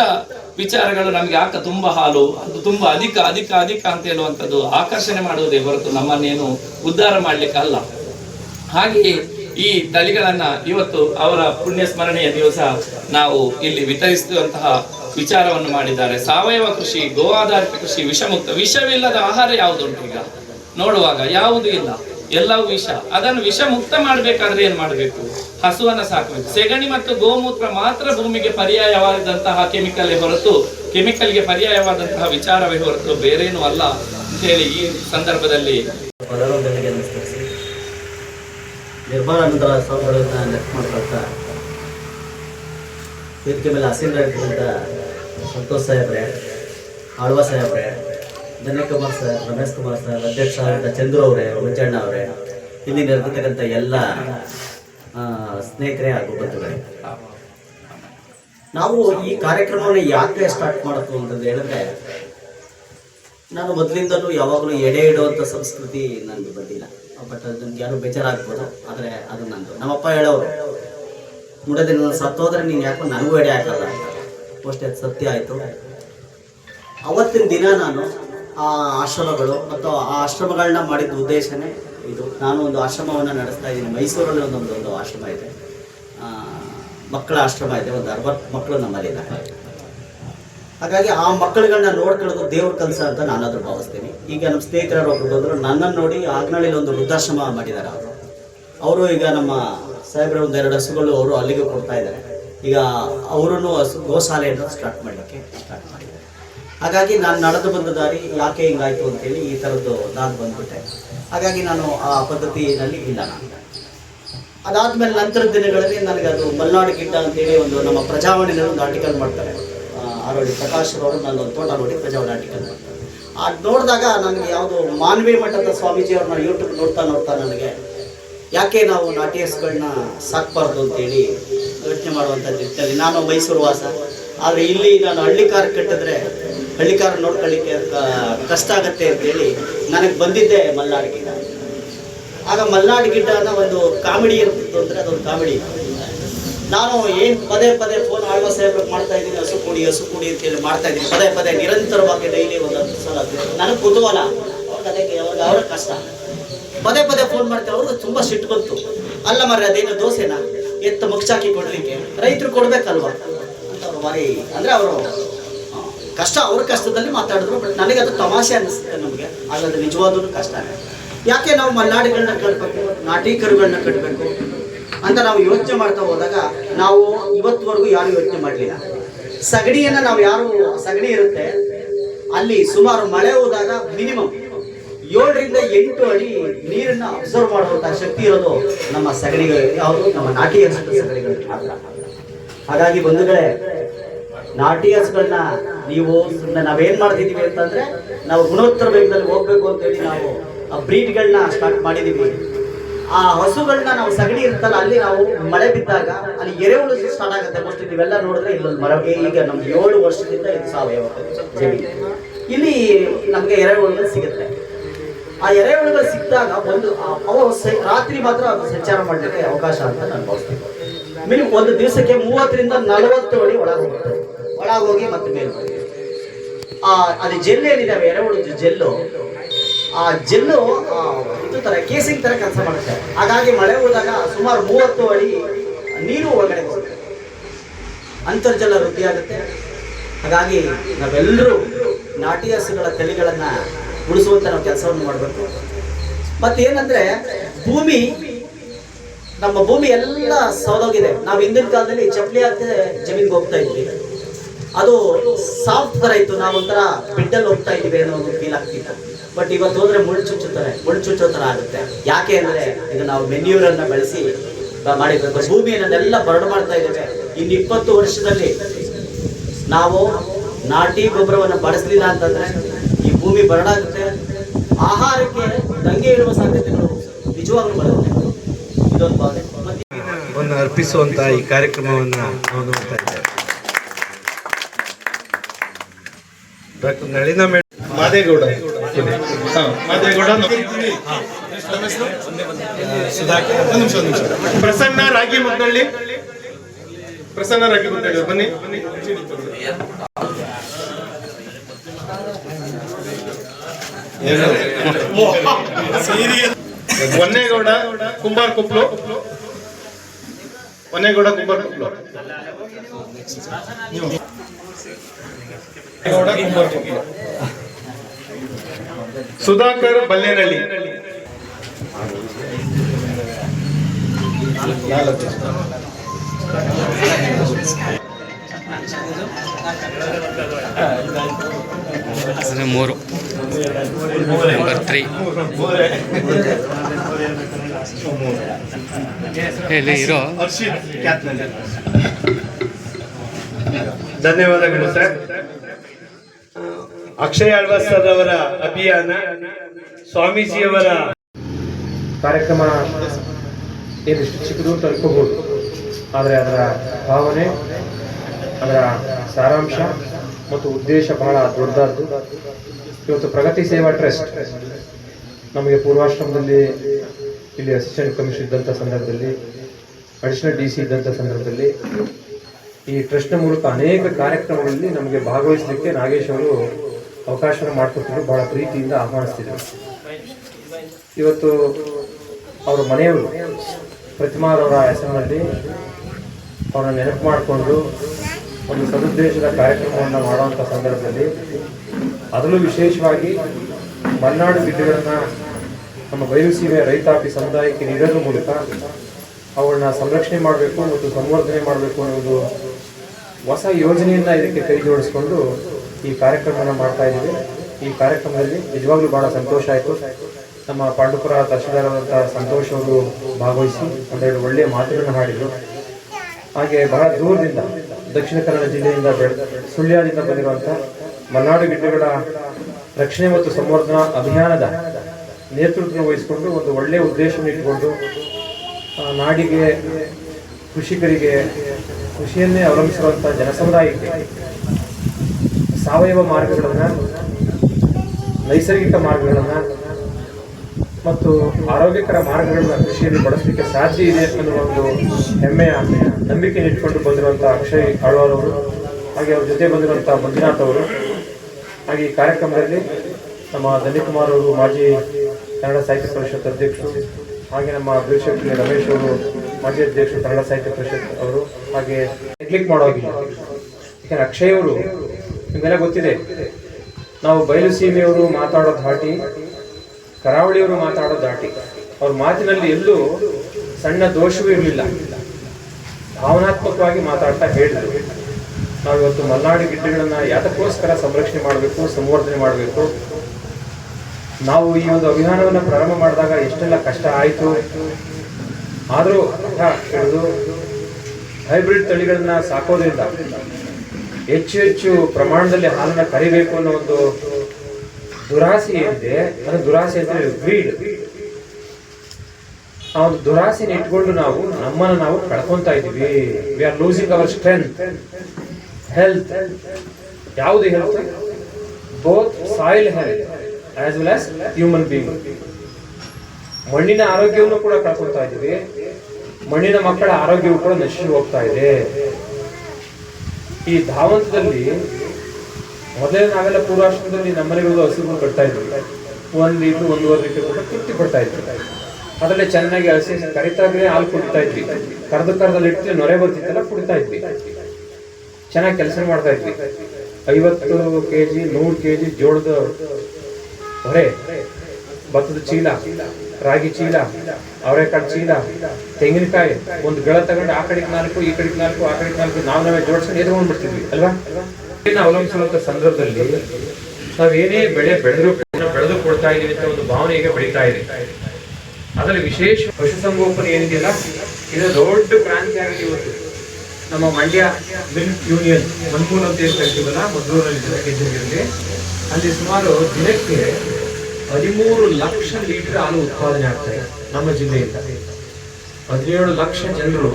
ವಿಚಾರಗಳು ನಮಗೆ ಆಕ ತುಂಬಾ ಹಾಲು. ಅದು ತುಂಬಾ ಅಧಿಕ ಅಧಿಕ ಅಧಿಕ ಅಂತ ಹೇಳುವಂಥದ್ದು ಆಕರ್ಷಣೆ ಮಾಡುವುದೇ ಹೊರತು ನಮ್ಮನ್ನೇನು ಉದ್ಧಾರ ಮಾಡ್ಲಿಕ್ಕೆ ಅಲ್ಲ. ಹಾಗೆಯೇ ಈ ತಳಿಗಳನ್ನು ಇವತ್ತು ಅವರ ಪುಣ್ಯ ಸ್ಮರಣೆಯ ದಿವಸ ನಾವು ಇಲ್ಲಿ ವಿತರಿಸುವಂತಹ ವಿಚಾರವನ್ನು ಮಾಡಿದ್ದಾರೆ. ಸಾವಯವ ಕೃಷಿ ಗೋ ಆಧಾರಿತ ಕೃಷಿ, ವಿಷಮುಕ್ತ, ವಿಷವಿಲ್ಲದ ಆಹಾರ ಯಾವುದುಂಟು ಈಗ? ನೋಡುವಾಗ ಯಾವುದೂ ಇಲ್ಲ. ಎಲ್ಲವೂ ವಿಷ. ಅದನ್ನು ವಿಷ ಮುಕ್ತ ಮಾಡಬೇಕಾದ್ರೆ ಏನ್ ಮಾಡಬೇಕು? ಹಸುವನ್ನ ಸಾಕಬೇಕು. ಸೆಗಣಿ ಮತ್ತು ಗೋಮೂತ್ರ ಮಾತ್ರ ಭೂಮಿಗೆ ಪರ್ಯಾಯವಾದಂತಹ ಕೆಮಿಕಲ್ ಹೊರತು ಕೆಮಿಕಲ್ಗೆ ಪರ್ಯಾಯವಾದಂತಹ ವಿಚಾರವೇ ಹೊರತು ಬೇರೇನೂ ಅಲ್ಲ ಅಂತ ಹೇಳಿ ಈ ಸಂದರ್ಭದಲ್ಲಿ ನಿರ್ಮಾಣಾನಂತರ ಸ್ವಾಮಿಗಳನ್ನ ಸಂತೋಷ್ ಸಾಹೇಬ್ರೆ, ಆಳ್ವ ಸಾಹೇಬ್ರೆ ಧನ್ಯಕುಮಾರ್ ಸರ್, ರಮೇಶ್ ಕುಮಾರ್ ಸರ್, ಅಧ್ಯಕ್ಷ ಆಗಿದ್ದ ಚಂದ್ರು ಅವರೇ, ಉಜ್ಜಣ್ಣ ಅವರೇ, ಇಲ್ಲಿ ನೆರೆದಿರ್ತಕ್ಕಂಥ ಎಲ್ಲ ಸ್ನೇಹಿತರೇ ಹಾಗೂ ಬಂಧುಗಳೇ. ನಾವು ಈ ಕಾರ್ಯಕ್ರಮವನ್ನು ಯಾಕೆ ಸ್ಟಾರ್ಟ್ ಮಾಡತ್ತು ಅಂತಂದು ಹೇಳಿದ್ರೆ, ನಾನು ಮೊದಲಿಂದಲೂ ಯಾವಾಗಲೂ ಎಡೆ ಇಡುವಂಥ ಸಂಸ್ಕೃತಿ ನನಗೆ ಬಂದಿಲ್ಲ. ಬಟ್ ಅದಕ್ಕೆ ಯಾರು ಬೇಜಾರಾಗ್ಬೋದು, ಆದರೆ ಅದು ನಂದು. ನಮ್ಮಪ್ಪ ಹೇಳೋರು ಮುಡದೆ ನಾನು ಸತ್ತೋದ್ರೆ ನೀನು ಯಾಕೋ ನನಗೂ ಎಡೆ ಹಾಕಲ್ಲ? ಅಷ್ಟೇ ಸತ್ಯ ಆಯಿತು. ಅವತ್ತಿನ ದಿನ ನಾನು ಆ ಆಶ್ರಮಗಳು ಮತ್ತು ಆ ಆಶ್ರಮಗಳನ್ನ ಮಾಡಿದ ಉದ್ದೇಶನೇ ಇದು. ನಾನು ಒಂದು ಆಶ್ರಮವನ್ನು ನಡೆಸ್ತಾ ಇದ್ದೀನಿ. ಮೈಸೂರಲ್ಲಿ ಒಂದೊಂದು ಒಂದು ಆಶ್ರಮ ಇದೆ. ಮಕ್ಕಳ ಆಶ್ರಮ ಇದೆ. ಒಂದು ಅರವತ್ತು ಮಕ್ಕಳು ನಮ್ಮಲ್ಲಿದ್ದಾರೆ. ಹಾಗಾಗಿ ಆ ಮಕ್ಕಳುಗಳನ್ನ ನೋಡ್ಕೊಳ್ಳೋದು ದೇವ್ರ ಕೆಲಸ ಅಂತ ನಾನಾದ್ರೂ ಭಾವಿಸ್ತೀನಿ. ಈಗ ನಮ್ಮ ಸ್ನೇಹಿತರು ಒಬ್ರು ಬಂದರು, ನನ್ನನ್ನು ನೋಡಿ ಆಗ್ನಳ್ಳಿಲಿ ಒಂದು ವೃದ್ಧಾಶ್ರಮ ಮಾಡಿದ್ದಾರೆ ಅವರು. ಅವರು ಈಗ ನಮ್ಮ ಸಾಹೇಬರ ಒಂದು ಎರಡು ಹಸುಗಳು ಅವರು ಅಲ್ಲಿಗೆ ಕೊಡ್ತಾ ಇದ್ದಾರೆ. ಈಗ ಅವರೂ ಹಸು ಗೋಶಾಲೆಯನ್ನು ಸ್ಟಾರ್ಟ್ ಮಾಡಲಿಕ್ಕೆ ಸ್ಟಾರ್ಟ್ ಮಾಡಿದ್ದಾರೆ. ಹಾಗಾಗಿ ನಾನು ನಡೆದು ಬಂದ ದಾರಿ ಯಾಕೆ ಹಿಂಗಾಯ್ತು ಅಂತೇಳಿ ಈ ಥರದ್ದು ನಾನು ಬಂದ್ಬಿಟ್ಟೆ. ಹಾಗಾಗಿ ನಾನು ಆ ಪದ್ಧತಿಯಲ್ಲಿ ಇಲ್ಲ ನಾನು. ಅದಾದ್ಮೇಲೆ ನಂತರದ ದಿನಗಳಲ್ಲಿ ನನಗೆ ಅದು ಮಲ್ನಾಡು ಗಿಡ್ಡ ಅಂತೇಳಿ ಒಂದು ನಮ್ಮ ಪ್ರಜಾವಾಣಿನಲ್ಲಿ ಒಂದು ಆರ್ಟಿಕಲ್ ಮಾಡ್ತಾರೆ. ಆ, ಆರೋಡಿ ಪ್ರಕಾಶ್ ಅವರು ಒಂದು ತೋಟ ನೋಡಿ ಪ್ರಜಾವಾಣಿ ಆರ್ಟಿಕಲ್ ಮಾಡ್ತಾರೆ ಅದು ನೋಡಿದಾಗ ನನಗೆ ಯಾವುದು ಮಾನವೀಯ ಮಠದ ಸ್ವಾಮೀಜಿಯವ್ರನ್ನ ಯೂಟ್ಯೂಬ್ ನೋಡ್ತಾ ನೋಡ್ತಾ ನನಗೆ ಯಾಕೆ ನಾವು ನಾಟಿಯರ್ಸ್ಗಳನ್ನ ಸಾಕ್ಬಾರ್ದು ಅಂತೇಳಿ ಯೋಚನೆ ಮಾಡುವಂಥ ನಿಟ್ಟಿನಲ್ಲಿ ನಾನು ಮೈಸೂರು ವಾಸ. ಆದರೆ ಇಲ್ಲಿ ನಾನು ಹಳ್ಳಿ ಕಾರ್ ಕಟ್ಟಿದ್ರೆ ಹಳ್ಳಿ ಕಾರ್ ನೋಡ್ಕೊಳ್ಳಿಕ್ಕೆ ಕಷ್ಟ ಆಗತ್ತೆ ಅಂತೇಳಿ ನನಗೆ ಬಂದಿದ್ದೆ ಮಲ್ನಾಡ್ ಗಿಡ. ಆಗ ಮಲ್ನಾಡ್ ಅನ್ನೋ ಒಂದು ಕಾಮಿಡಿ ಇರ್ತಿತ್ತು ಅಂದರೆ ಅದೊಂದು ಕಾಮಿಡಿ. ನಾನು ಏನು ಪದೇ ಪದೇ ಫೋನ್ ಆಳ್ವ ಸಾಹೇಬ್ರಿಗೆ ಮಾಡ್ತಾ ಇದ್ದೀನಿ, ಹಸು ಕೂಡಿ, ಹಸು ಕುಡಿ ಅಂತೇಳಿ ಮಾಡ್ತಾ ಇದ್ದೀನಿ. ಪದೇ ಪದೇ ನಿರಂತರವಾಗಿ ಡೈಲಿ ಒಂದು ಹತ್ತು ಸಲ ನನಗೆ ಕುತೂಹಲ. ಕತೆಗೆ ಅವ್ರಿಗೆ ಅವ್ರ ಕಷ್ಟ. ಪದೇ ಪದೇ ಫೋನ್ ಮಾಡ್ತಾರೆ ಅವ್ರಿಗೆ ತುಂಬ ಸಿಟ್ಟು ಬಂತು. ಅಲ್ಲ ಮರ ಅದೇನು ದೋಸೆನ? ಎತ್ತ ಮುಗ್ಚಾಕಿ ಕೊಡಲಿಕ್ಕೆ. ರೈತರು ಕೊಡಬೇಕಲ್ವ? ಅಂತ ಅವ್ರು ಮಾರಿ, ಅಂದರೆ ಅವರು ಕಷ್ಟ, ಅವ್ರ ಕಷ್ಟದಲ್ಲಿ ಮಾತಾಡಿದ್ರು ಬಟ್ ನನಗೆ ಅದು ತಮಾಷೆ ಅನಿಸುತ್ತೆ ನಮಗೆ. ಹಾಗಾದ್ರೆ ನಿಜವಾದೂ ಕಷ್ಟನೇ. ಯಾಕೆ ನಾವು ಮಲ್ನಾಡಿಗಳನ್ನ ಕಟ್ಟಬೇಕು ನಾಟಿ ಕರುಗಳನ್ನ ಕಟ್ಟಬೇಕು ಅಂತ ನಾವು ಯೋಚನೆ ಮಾಡ್ತಾ ಹೋದಾಗ ನಾವು ಇವತ್ತುವರೆಗೂ ಯಾರು ಯೋಚನೆ ಮಾಡಲಿಲ್ಲ. ಸಗಣಿಯನ್ನ ನಾವು ಯಾರು, ಸಗಣಿ ಇರುತ್ತೆ, ಅಲ್ಲಿ ಸುಮಾರು ಮಳೆ ಹೋದಾಗ ಮಿನಿಮಮ್ ಏಳರಿಂದ ಎಂಟು ಅಡಿ ನೀರನ್ನ ಅಬ್ಸರ್ವ್ ಮಾಡುವಂತಹ ಶಕ್ತಿ ಇರೋದು ನಮ್ಮ ಸಗಣಿಗಳು, ಯಾವುದು ನಮ್ಮ ನಾಟಿ ಸಗಣಿಗಳಲ್ಲಿ ಹಾಗಾಗಿ ಬಂಧುಗಳೇ ನಾಟಿ ಹಸುಗಳನ್ನ ನೀವು ಸುಮ್ಮನೆ ನಾವೇನ್ ಮಾಡ್ತಿದ್ದೀವಿ ಅಂತಂದ್ರೆ ನಾವು ಗುಣೋತ್ತರ ವೇಗದಲ್ಲಿ ಹೋಗ್ಬೇಕು ಅಂತೇಳಿ ನಾವು ಆ ಬ್ರೀಡ್ಗಳನ್ನ ಸ್ಟಾರ್ಟ್ ಮಾಡಿದೀವಿ. ಆ ಹಸುಗಳನ್ನ ನಾವು ಸಗಣಿ ಇರುತ್ತಲ್ಲ, ಅಲ್ಲಿ ನಾವು ಮಳೆ ಬಿದ್ದಾಗ ಅಲ್ಲಿ ಎರೆಹುಳು ಸ್ಟಾರ್ಟ್ ಆಗುತ್ತೆ. ಮೋಸ್ಟ್ಲಿ ನೀವೆಲ್ಲ ನೋಡಿದ್ರೆ ಇಲ್ಲೊಂದು ಮರ. ಈಗ ನಮ್ಗೆ ಏಳು ವರ್ಷದಿಂದ ಇದು ಸಾವಯವ ಜಮೀನು. ಇಲ್ಲಿ ನಮಗೆ ಎರೆಹುಳುಗಳು ಸಿಗುತ್ತೆ. ಆ ಎರೆಹುಳುಗಳು ಸಿಕ್ಕಿದಾಗ ಒಂದು ಅವು ರಾತ್ರಿ ಮಾತ್ರ ಅದು ಸಂಚಾರ ಮಾಡಲಿಕ್ಕೆ ಅವಕಾಶ ಅಂತ ನಾನು ಭಾವಿಸ್ತೀನಿ. ಮಿನಿಮಮ್ ಒಂದು ದಿವಸಕ್ಕೆ ಮೂವತ್ತರಿಂದ ನಲವತ್ತು ಅಡಿ ಒಳಗೆ ಹೋಗುತ್ತೆ. ಒಳಗೆ ಹೋಗಿ ಮತ್ತೆ ಮೇಲೆ ಬರುತ್ತೆ. ಆ ಅದು ಜೆಲ್ ಏನಿದಾವೆ ಎರೆಹುಳು ಜೆಲ್ಲು. ಆ, ಜೆಲ್ಲು ಇದು ತರ, ಕೇಸಿಂಗ್ ತರ ಕೆಲಸ ಮಾಡುತ್ತೆ. ಹಾಗಾಗಿ ಮಳೆ ಹೋದಾಗ ಸುಮಾರು ಮೂವತ್ತು ಅಡಿ ನೀರು ಒಳಗಡೆ ಹೋಗುತ್ತೆ ಅಂತರ್ಜಲ ವೃದ್ಧಿ ಆಗುತ್ತೆ. ಹಾಗಾಗಿ ನಾವೆಲ್ಲರೂ ನಾಟಿ ಹಸುಗಳ ತಳಿಗಳನ್ನ ಉಳಿಸುವಂತ ನಾವು ಕೆಲಸವನ್ನು ಮಾಡಬೇಕು. ಮತ್ತೇನಂದ್ರೆ ಭೂಮಿ, ನಮ್ಮ ಭೂಮಿ ಎಲ್ಲ ಸೌದೋಗಿದೆ ನಾವು ಹಿಂದಿನ ಕಾಲದಲ್ಲಿ ಚಪ್ಪಲಿ ಹಾಕದೆ ಜಮೀನ್ಗೆ ಹೋಗ್ತಾ ಇದ್ವಿ. ಅದು ಸಾಫ್ಟ್ ತರ ಇತ್ತು. ನಾವೊಂಥರ ಬಿಡ್ಡಲ್ಲಿ ಹೋಗ್ತಾ ಇದೀವಿ ಅನ್ನೋ ಒಂದು ಫೀಲ್ ಆಗ್ತಿತ್ತು. ಬಟ್ ಇವತ್ತು ಹೋದ್ರೆ ಮುಳ್ಳು ಚುಚ್ಚುತ್ತಾರೆ. ಮುಳ್ಳು ಚುಚ್ಚೋ ತರ ಆಗುತ್ತೆ. ಯಾಕೆ ಅಂದ್ರೆ ಇದು ನಾವು ಮೆನ್ಯೂರನ್ನ ಬಳಸಿ ಮಾಡಿರ್ಬೇಕು ಭೂಮಿಯನ್ನೆಲ್ಲ ಬರಡು ಮಾಡ್ತಾ ಇದ್ದೇವೆ. ಇನ್ನು ಇಪ್ಪತ್ತು ವರ್ಷದಲ್ಲಿ ನಾವು ನಾಟಿ ಗೊಬ್ಬರವನ್ನು ಬಳಸಲಿಲ್ಲ ಅಂತಂದ್ರೆ ಈ ಭೂಮಿ ಬರಡಾಗುತ್ತೆ. ಆಹಾರಕ್ಕೆ ದಂಗೆ ಇರುವ ಸಾಧ್ಯತೆಗಳು ನಿಜವಾಗ್ಲೂ ಬರುತ್ತೆ. ಇದೊಂದು ಭಾವನೆ ಮತ್ತೆ ಒಂದು ಅರ್ಪಿಸುವಂತ ಈ ಕಾರ್ಯಕ್ರಮವನ್ನು ನಾವು ನೋಡ್ತಾ ಇದ್ದೇವೆ. Doctor Nalina madam Madegowda. Madegowda Prasanna Ragi Muddalli. Prasanna Ragi Muddalli ಬನ್ನಿ. ಒನ್ನೇಗೌಡ ಕುಂಬಾರ್ ಕುಪ್ಲು ಒನ್ನೇಗೌಡ ಕುಂಬಾರ್ ಕುಪ್ಲು. ಗೌಡ ಕುಂಬಾರ್ ಕುಪ್ಲು. ಸುಧಾಕರ್ ಬಲ್ಲೇನಹಳ್ಳಿ ಮೂರು. ನಂಬರ್ ತ್ರೀ ಹೇಳಿ ಇರೋ. ಧನ್ಯವಾದಗಳು ಸರ್. ಅಕ್ಷಯ ಅಳ್ವಸ್ತದವರ ಅಭಿಯಾನ, ಸ್ವಾಮೀಜಿಯವರ ಕಾರ್ಯಕ್ರಮ ಏನಿಷ್ಟು ಚಿಕ್ಕದು ತಲುಪಬಹುದು ಆದರೆ ಅದರ ಭಾವನೆ, ಅದರ ಸಾರಾಂಶ ಮತ್ತು ಉದ್ದೇಶ ಬಹಳ ದೊಡ್ಡದಾದ್ದು ಇವತ್ತು ಪ್ರಗತಿ ಸೇವಾ ಟ್ರಸ್ಟ್ ನಮಗೆ ಪೂರ್ವಾಶ್ರಮದಲ್ಲಿ ಇಲ್ಲಿ ಅಸಿಸ್ಟೆಂಟ್ ಕಮಿಷನ್ ಇದ್ದಂಥ ಸಂದರ್ಭದಲ್ಲಿ, ಅಡಿಷನಲ್ ಡಿ ಸಿ ಇದ್ದಂಥ ಸಂದರ್ಭದಲ್ಲಿ ಈ ಟ್ರಸ್ಟ್ನ ಮೂಲಕ ಅನೇಕ ಕಾರ್ಯಕ್ರಮಗಳಲ್ಲಿ ನಮಗೆ ಭಾಗವಹಿಸಲಿಕ್ಕೆ ನಾಗೇಶ್ ಅವರು ಅವಕಾಶ ಮಾಡಿಕೊಟ್ಟಿದ್ರು, ಬಹಳ ಪ್ರೀತಿಯಿಂದ ಆಹ್ವಾನಿಸ್ತಿದ್ರು. ಇವತ್ತು ಅವರ ಮನೆಯವರು ಪ್ರತಿಮಾರವರ ಹೆಸರಿನಲ್ಲಿ ಅವರನ್ನು ನೆನಪು ಮಾಡಿಕೊಂಡು ಒಂದು ಸದುದ್ದೇಶದ ಕಾರ್ಯಕ್ರಮವನ್ನು ಮಾಡುವಂಥ ಸಂದರ್ಭದಲ್ಲಿ ಅದರಲ್ಲೂ ವಿಶೇಷವಾಗಿ ಮಲೆನಾಡು ಗಿಡ್ಡಗಳನ್ನು ನಮ್ಮ ಬಯಲುಸೀಮೆಯ ರೈತಾಪಿ ಸಮುದಾಯಕ್ಕೆ ನೀಡೋದ್ರ ಮೂಲಕ ಅವುಗಳನ್ನ ಸಂರಕ್ಷಣೆ ಮಾಡಬೇಕು ಮತ್ತು ಸಂವರ್ಧನೆ ಮಾಡಬೇಕು ಅನ್ನೋದು ಹೊಸ ಯೋಜನೆಯನ್ನು ಇದಕ್ಕೆ ಕೈ ಜೋಡಿಸ್ಕೊಂಡು ಈ ಕಾರ್ಯಕ್ರಮವನ್ನು ಮಾಡ್ತಾ ಇದ್ದೀವಿ. ಈ ಕಾರ್ಯಕ್ರಮದಲ್ಲಿ ನಿಜವಾಗ್ಲೂ ಬಹಳ ಸಂತೋಷ ಆಯಿತು. ನಮ್ಮ ಪಾಂಡುಪುರ ಆದಂತಹ ಸಂತೋಷ್ ಅವರು ಭಾಗವಹಿಸಿ ಒಂದೆರಡು ಒಳ್ಳೆಯ ಮಾತುಗಳನ್ನು ಹಾಡಿದರು. ಹಾಗೆ ಬಹಳ ದೂರದಿಂದ, ದಕ್ಷಿಣ ಕನ್ನಡ ಜಿಲ್ಲೆಯಿಂದ ಬೆಳೆದ ಸುಳ್ಯದಿಂದ ಬಂದಿರುವಂಥ ಮಲೆನಾಡು ಗಿಡ್ಡಗಳ ರಕ್ಷಣೆ ಮತ್ತು ಸಂವರ್ಧನಾ ಅಭಿಯಾನದ ನೇತೃತ್ವ ವಹಿಸಿಕೊಂಡು ಒಂದು ಒಳ್ಳೆಯ ಉದ್ದೇಶವನ್ನು ಇಟ್ಟುಕೊಂಡು ನಾಡಿಗೆ, ಕೃಷಿಕರಿಗೆ ಕೃಷಿಯನ್ನೇ ಅವಲಂಬಿಸಿರುವಂಥ ಜನಸಮುದಾಯಕ್ಕೆ ಸಾವಯವ ಮಾರ್ಗಗಳನ್ನು, ನೈಸರ್ಗಿಕ ಮಾರ್ಗಗಳನ್ನು ಮತ್ತು ಆರೋಗ್ಯಕರ ಮಾರ್ಗಗಳನ್ನು ಕೃಷಿಯಲ್ಲಿ ಬಳಸಲಿಕ್ಕೆ ಸಾಧ್ಯ ಇದೆ ಅನ್ನೋ ಒಂದು ಹೆಮ್ಮೆಯ ನಂಬಿಕೆ ಇಟ್ಕೊಂಡು ಬಂದಿರುವಂಥ ಅಕ್ಷಯ್ ಆಳ್ವಾರ್ ಅವರು, ಹಾಗೆ ಅವ್ರ ಜೊತೆ ಬಂದಿರುವಂಥ ಮಂಜುನಾಥ್ ಅವರು. ಹಾಗೆ ಈ ಕಾರ್ಯಕ್ರಮದಲ್ಲಿ ನಮ್ಮ ಕುಮಾರ್ ಅವರು, ಮಾಜಿ ಕನ್ನಡ ಸಾಹಿತ್ಯ ಪರಿಷತ್ ಅಧ್ಯಕ್ಷರು, ಹಾಗೆ ನಮ್ಮ ಅಧ್ಯಕ್ಷರು ರಮೇಶ್ ಅವರು, ಮಾಜಿ ಅಧ್ಯಕ್ಷರು ಕನ್ನಡ ಸಾಹಿತ್ಯ ಪರಿಷತ್ ಅವರು. ಹಾಗೆ ಕ್ಲಿಕ್ ಮಾಡೋಗಿಲ್ಲ ಯಾಕಂದ್ರೆ ಅಕ್ಷಯ್ ಅವರು ನಿಮಗೆಲ್ಲ ಗೊತ್ತಿದೆ. ನಾವು ಬಯಲು ಸೀಮೆಯವರು ಮಾತಾಡೋ ಧಾಟಿ ಕರಾವಳಿಯವರು ಮಾತಾಡೋ ದಾಟಿ ಅವ್ರ ಮಾತಿನಲ್ಲಿ ಎಲ್ಲೂ ಸಣ್ಣ ದೋಷವೂ ಇರಲಿಲ್ಲ. ಭಾವನಾತ್ಮಕವಾಗಿ ಮಾತಾಡ್ತಾ ಹೇಳಿದ್ರು. ನಾವು ಇವತ್ತು ಮಲ್ನಾಡು ಗಿಡ್ಡಗಳನ್ನ ಯಾತಕ್ಕೋಸ್ಕರ ಸಂರಕ್ಷಣೆ ಮಾಡಬೇಕು, ಸಂವರ್ಧನೆ ಮಾಡಬೇಕು. ನಾವು ಈ ಒಂದು ಅಭಿಯಾನವನ್ನು ಪ್ರಾರಂಭ ಮಾಡಿದಾಗ ಎಷ್ಟೆಲ್ಲ ಕಷ್ಟ ಆಯಿತು. ಆದರೂ ಹೈಬ್ರಿಡ್ ತಳಿಗಳನ್ನ ಸಾಕೋದ್ರಿಂದ ಹೆಚ್ಚು ಹೆಚ್ಚು ಪ್ರಮಾಣದಲ್ಲಿ ಹಾಲನ್ನ ಕರಿಬೇಕು ಅನ್ನೋ ಒಂದು ದುರಾಸೆ ಏನಿದೆ ಅಂದ್ರೆ ದುರಾಸೆ ಅಂದ್ರೆ ಗ್ರೀಡ್ ಆ ಒಂದು ದುರಾಸೆನ ಇಟ್ಕೊಂಡು ನಾವು ನಮ್ಮನ್ನ ನಾವು ಕಳ್ಕೊಂತಾ ಇದೀವಿ we are losing our strength health ಯಾವುದು health both soil health as well as human being ಮಣ್ಣಿನ ಆರೋಗ್ಯವನ್ನು ಕೂಡ ಕಳ್ಕೊತಾ ಇದೀವಿ ಮಣ್ಣಿನ ಮಕ್ಕಳ ಆರೋಗ್ಯವು ಕೂಡ ನಶಿಸಿ ಹೋಗ್ತಾ ಇದೆ. ಈ ಧಾವಂತದಲ್ಲಿ ಮೊದಲೇ ನಾವೆಲ್ಲ ಪೂರ್ವಾಶ್ರಮದಲ್ಲಿ ನಮ್ಮನೆಗಳಿಗೂ ಹಸುಗಳು ಕಟ್ತಾ ಇದ್ವಿ. ಒಂದ್ ಲೀಟರ್ ಒಂದೂವರೆ ಲೀಟರ್ ಕೂಡ ತೃಪ್ತಿ ಕೊಡ್ತಾ ಇದ್ವಿ ಅದರಲ್ಲಿ ಚೆನ್ನಾಗಿ ಹಸಿ ಕರಿತಾಗ್ರೆ ಹಾಲು ಕುಡಿತಾ ಇದ್ವಿ. ಕರೆದು ಕರೆದಲ್ಲಿ ಇಟ್ಟು ನೊರೆ ಬರ್ತಿತ್ತಲ್ಲ, ಕುಡಿತಾ ಇದ್ವಿ. ಚೆನ್ನಾಗಿ ಕೆಲಸ ಮಾಡ್ತಾ ಇದ್ವಿ. ಐವತ್ತು ಕೆ ಜಿ ನೂರು ಕೆ ಜಿ ಜೋಳದ ಹೊರೆ, ಭತ್ತದ ಚೀಲ. ರಾಗಿ ಚೀಲ, ಅವರೆಕಾಳು ಚೀಲ, ತೆಂಗಿನಕಾಯಿ, ಒಂದು ಗಳ ತಗೊಂಡು ಆ ಕಡೆಗೆ ನಾಲ್ಕು, ಈ ಕಡೆಗೆ ನಾಲ್ಕು, ಆ ಕಡೆಗೆ ನಾಲ್ಕು, ನಾವು ನಾವೇ ಜೋಡಿಸ್ಕೊಂಡು ಎದ್ಕೊಂಡು ಬಿಡ್ತಿದ್ವಿ ಅಲ್ವಾ? ಅವಲಂಬಿಸುವಂತ ಸಂದರ್ಭದಲ್ಲಿ ನಾವೇನೇ ಬೆಳೆ ಬೆಳೆದು ಬೆಳೆದು ಕೊಡ್ತಾ ಇದೀವಿ ಅಂತ ಒಂದು ಭಾವನೆ ಈಗ ಬೆಳೀತಾ ಇದೆ. ಅದರಲ್ಲಿ ವಿಶೇಷ ಪಶುಸಂಗೋಪನೆ ಏನಿದೆಯಲ್ಲ, ಇದು ದೊಡ್ಡ ಕ್ರಾಂತಿ ಆಗಿದೆ ಇವತ್ತು. ನಮ್ಮ ಮಂಡ್ಯ ಮಿಲ್ಕ್ ಯೂನಿಯನ್ ಮನ್ಪೂರ್ ಅಂತ ಏನು ಕರಿತೀವಲ್ಲ ಮದ್ದೂರಲ್ಲಿ ಅಲ್ಲಿ ಸುಮಾರು ದಿನಕ್ಕೆ ಹದಿಮೂರು ಲಕ್ಷ ಲೀಟರ್ ಹಾಲು ಉತ್ಪಾದನೆ ಆಗ್ತಾ ಇದೆ ನಮ್ಮ ಜಿಲ್ಲೆಯಿಂದ. ಹದಿನೇಳು ಲಕ್ಷ ಜನರು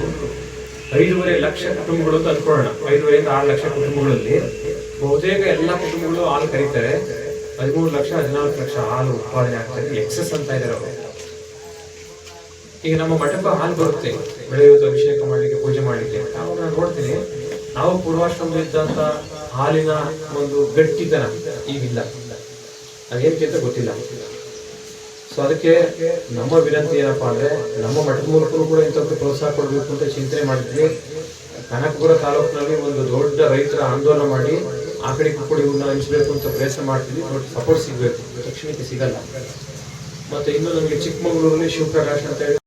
ಐದೂವರೆ ಲಕ್ಷ ಕುಟುಂಬಗಳು ಅಂತ ಅನ್ಕೊಳ್ಳೋಣ ಐದೂವರೆಯಿಂದ ಆರು ಲಕ್ಷ ಕುಟುಂಬಗಳಲ್ಲಿ ಬಹುತೇಕ ಎಲ್ಲ ಕುಟುಂಬಗಳು ಹಾಲು ಕರೀತಾರೆ. ಹದಿಮೂರು ಲಕ್ಷ, ಹದಿನಾಲ್ಕು ಲಕ್ಷ ಹಾಲು ಉತ್ಪಾದನೆ ಆಗ್ತಾರೆ ಎಕ್ಸಸ್ ಅಂತ ಇದ್ದಾರೆ ಅವರು. ಈಗ ನಮ್ಮ ಮಠಕ್ಕೆ ಹಾಲು ಬರುತ್ತೆ. ಬೆಳೆಯೋದು ಅಭಿಷೇಕ ಮಾಡಲಿಕ್ಕೆ, ಪೂಜೆ ಮಾಡಲಿಕ್ಕೆ. ಅವಾಗ ನಾನು ನೋಡ್ತೀನಿ ನಾವು ಪೂರ್ವಾಶ್ರಮದಲ್ಲಿ ಇದ್ದಂತ ಹಾಲಿನ ಒಂದು ಗಟ್ಟಿತನ ಈಗಿಲ್ಲ. ಅದೇನಕ್ಕೆ ಅಂತ ಗೊತ್ತಿಲ್ಲ. ಸೊ ಅದಕ್ಕೆ ನಮ್ಮ ವಿನಂತಿ ಏನಪ್ಪ ಅಂದರೆ, ನಮ್ಮ ಮಠದ ಮೂಲಕವೂ ಕೂಡ ಇಂಥದ್ದು ಪ್ರೋತ್ಸಾಹ ಕೊಡಬೇಕು ಅಂತ ಚಿಂತನೆ ಮಾಡಿದ್ವಿ. ಕನಕಪುರ ತಾಲೂಕಿನಲ್ಲಿ ಒಂದು ದೊಡ್ಡ ರೈತರ ಆಂದೋಲನ ಮಾಡಿ ಆ ಕಡೆ ಕೂಡ ಇವ್ರನ್ನ ಹಂಚಬೇಕು ಅಂತ ಪ್ರಯತ್ನ ಮಾಡ್ತೀವಿ. ಬಟ್ ಸಪೋರ್ಟ್ ಸಿಗಬೇಕು. ತಕ್ಷಣಕ್ಕೆ ಸಿಗಲ್ಲ. ಮತ್ತೆ ಇನ್ನು ನಮಗೆ ಚಿಕ್ಕಮಗಳೂರಲ್ಲಿ ಶಿವಪ್ರಕಾಶ್ ಅಂತ ಹೇಳಿ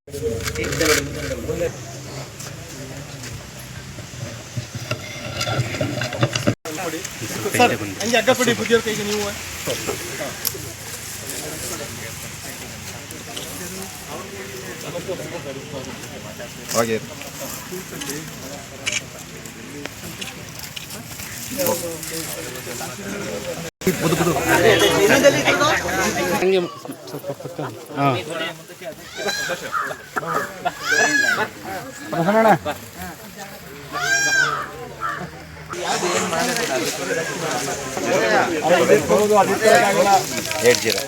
ಕೈ ತಗೊಂಡು ಹಂಗೆ ಅಗ್ಗ ಕೊಡಿ ಬುದ್ಧಿಯವ್ರ ಕೈಗೆ ನೀವು ಹಾಗೆ ಬುದು ಬುದು ಹಂಗೆ ಸ್ವಲ್ಪ ಪಕ್ಕ ಹಾಂ ಪ್ರಸನ್ನ ఎయిట్ జీరో.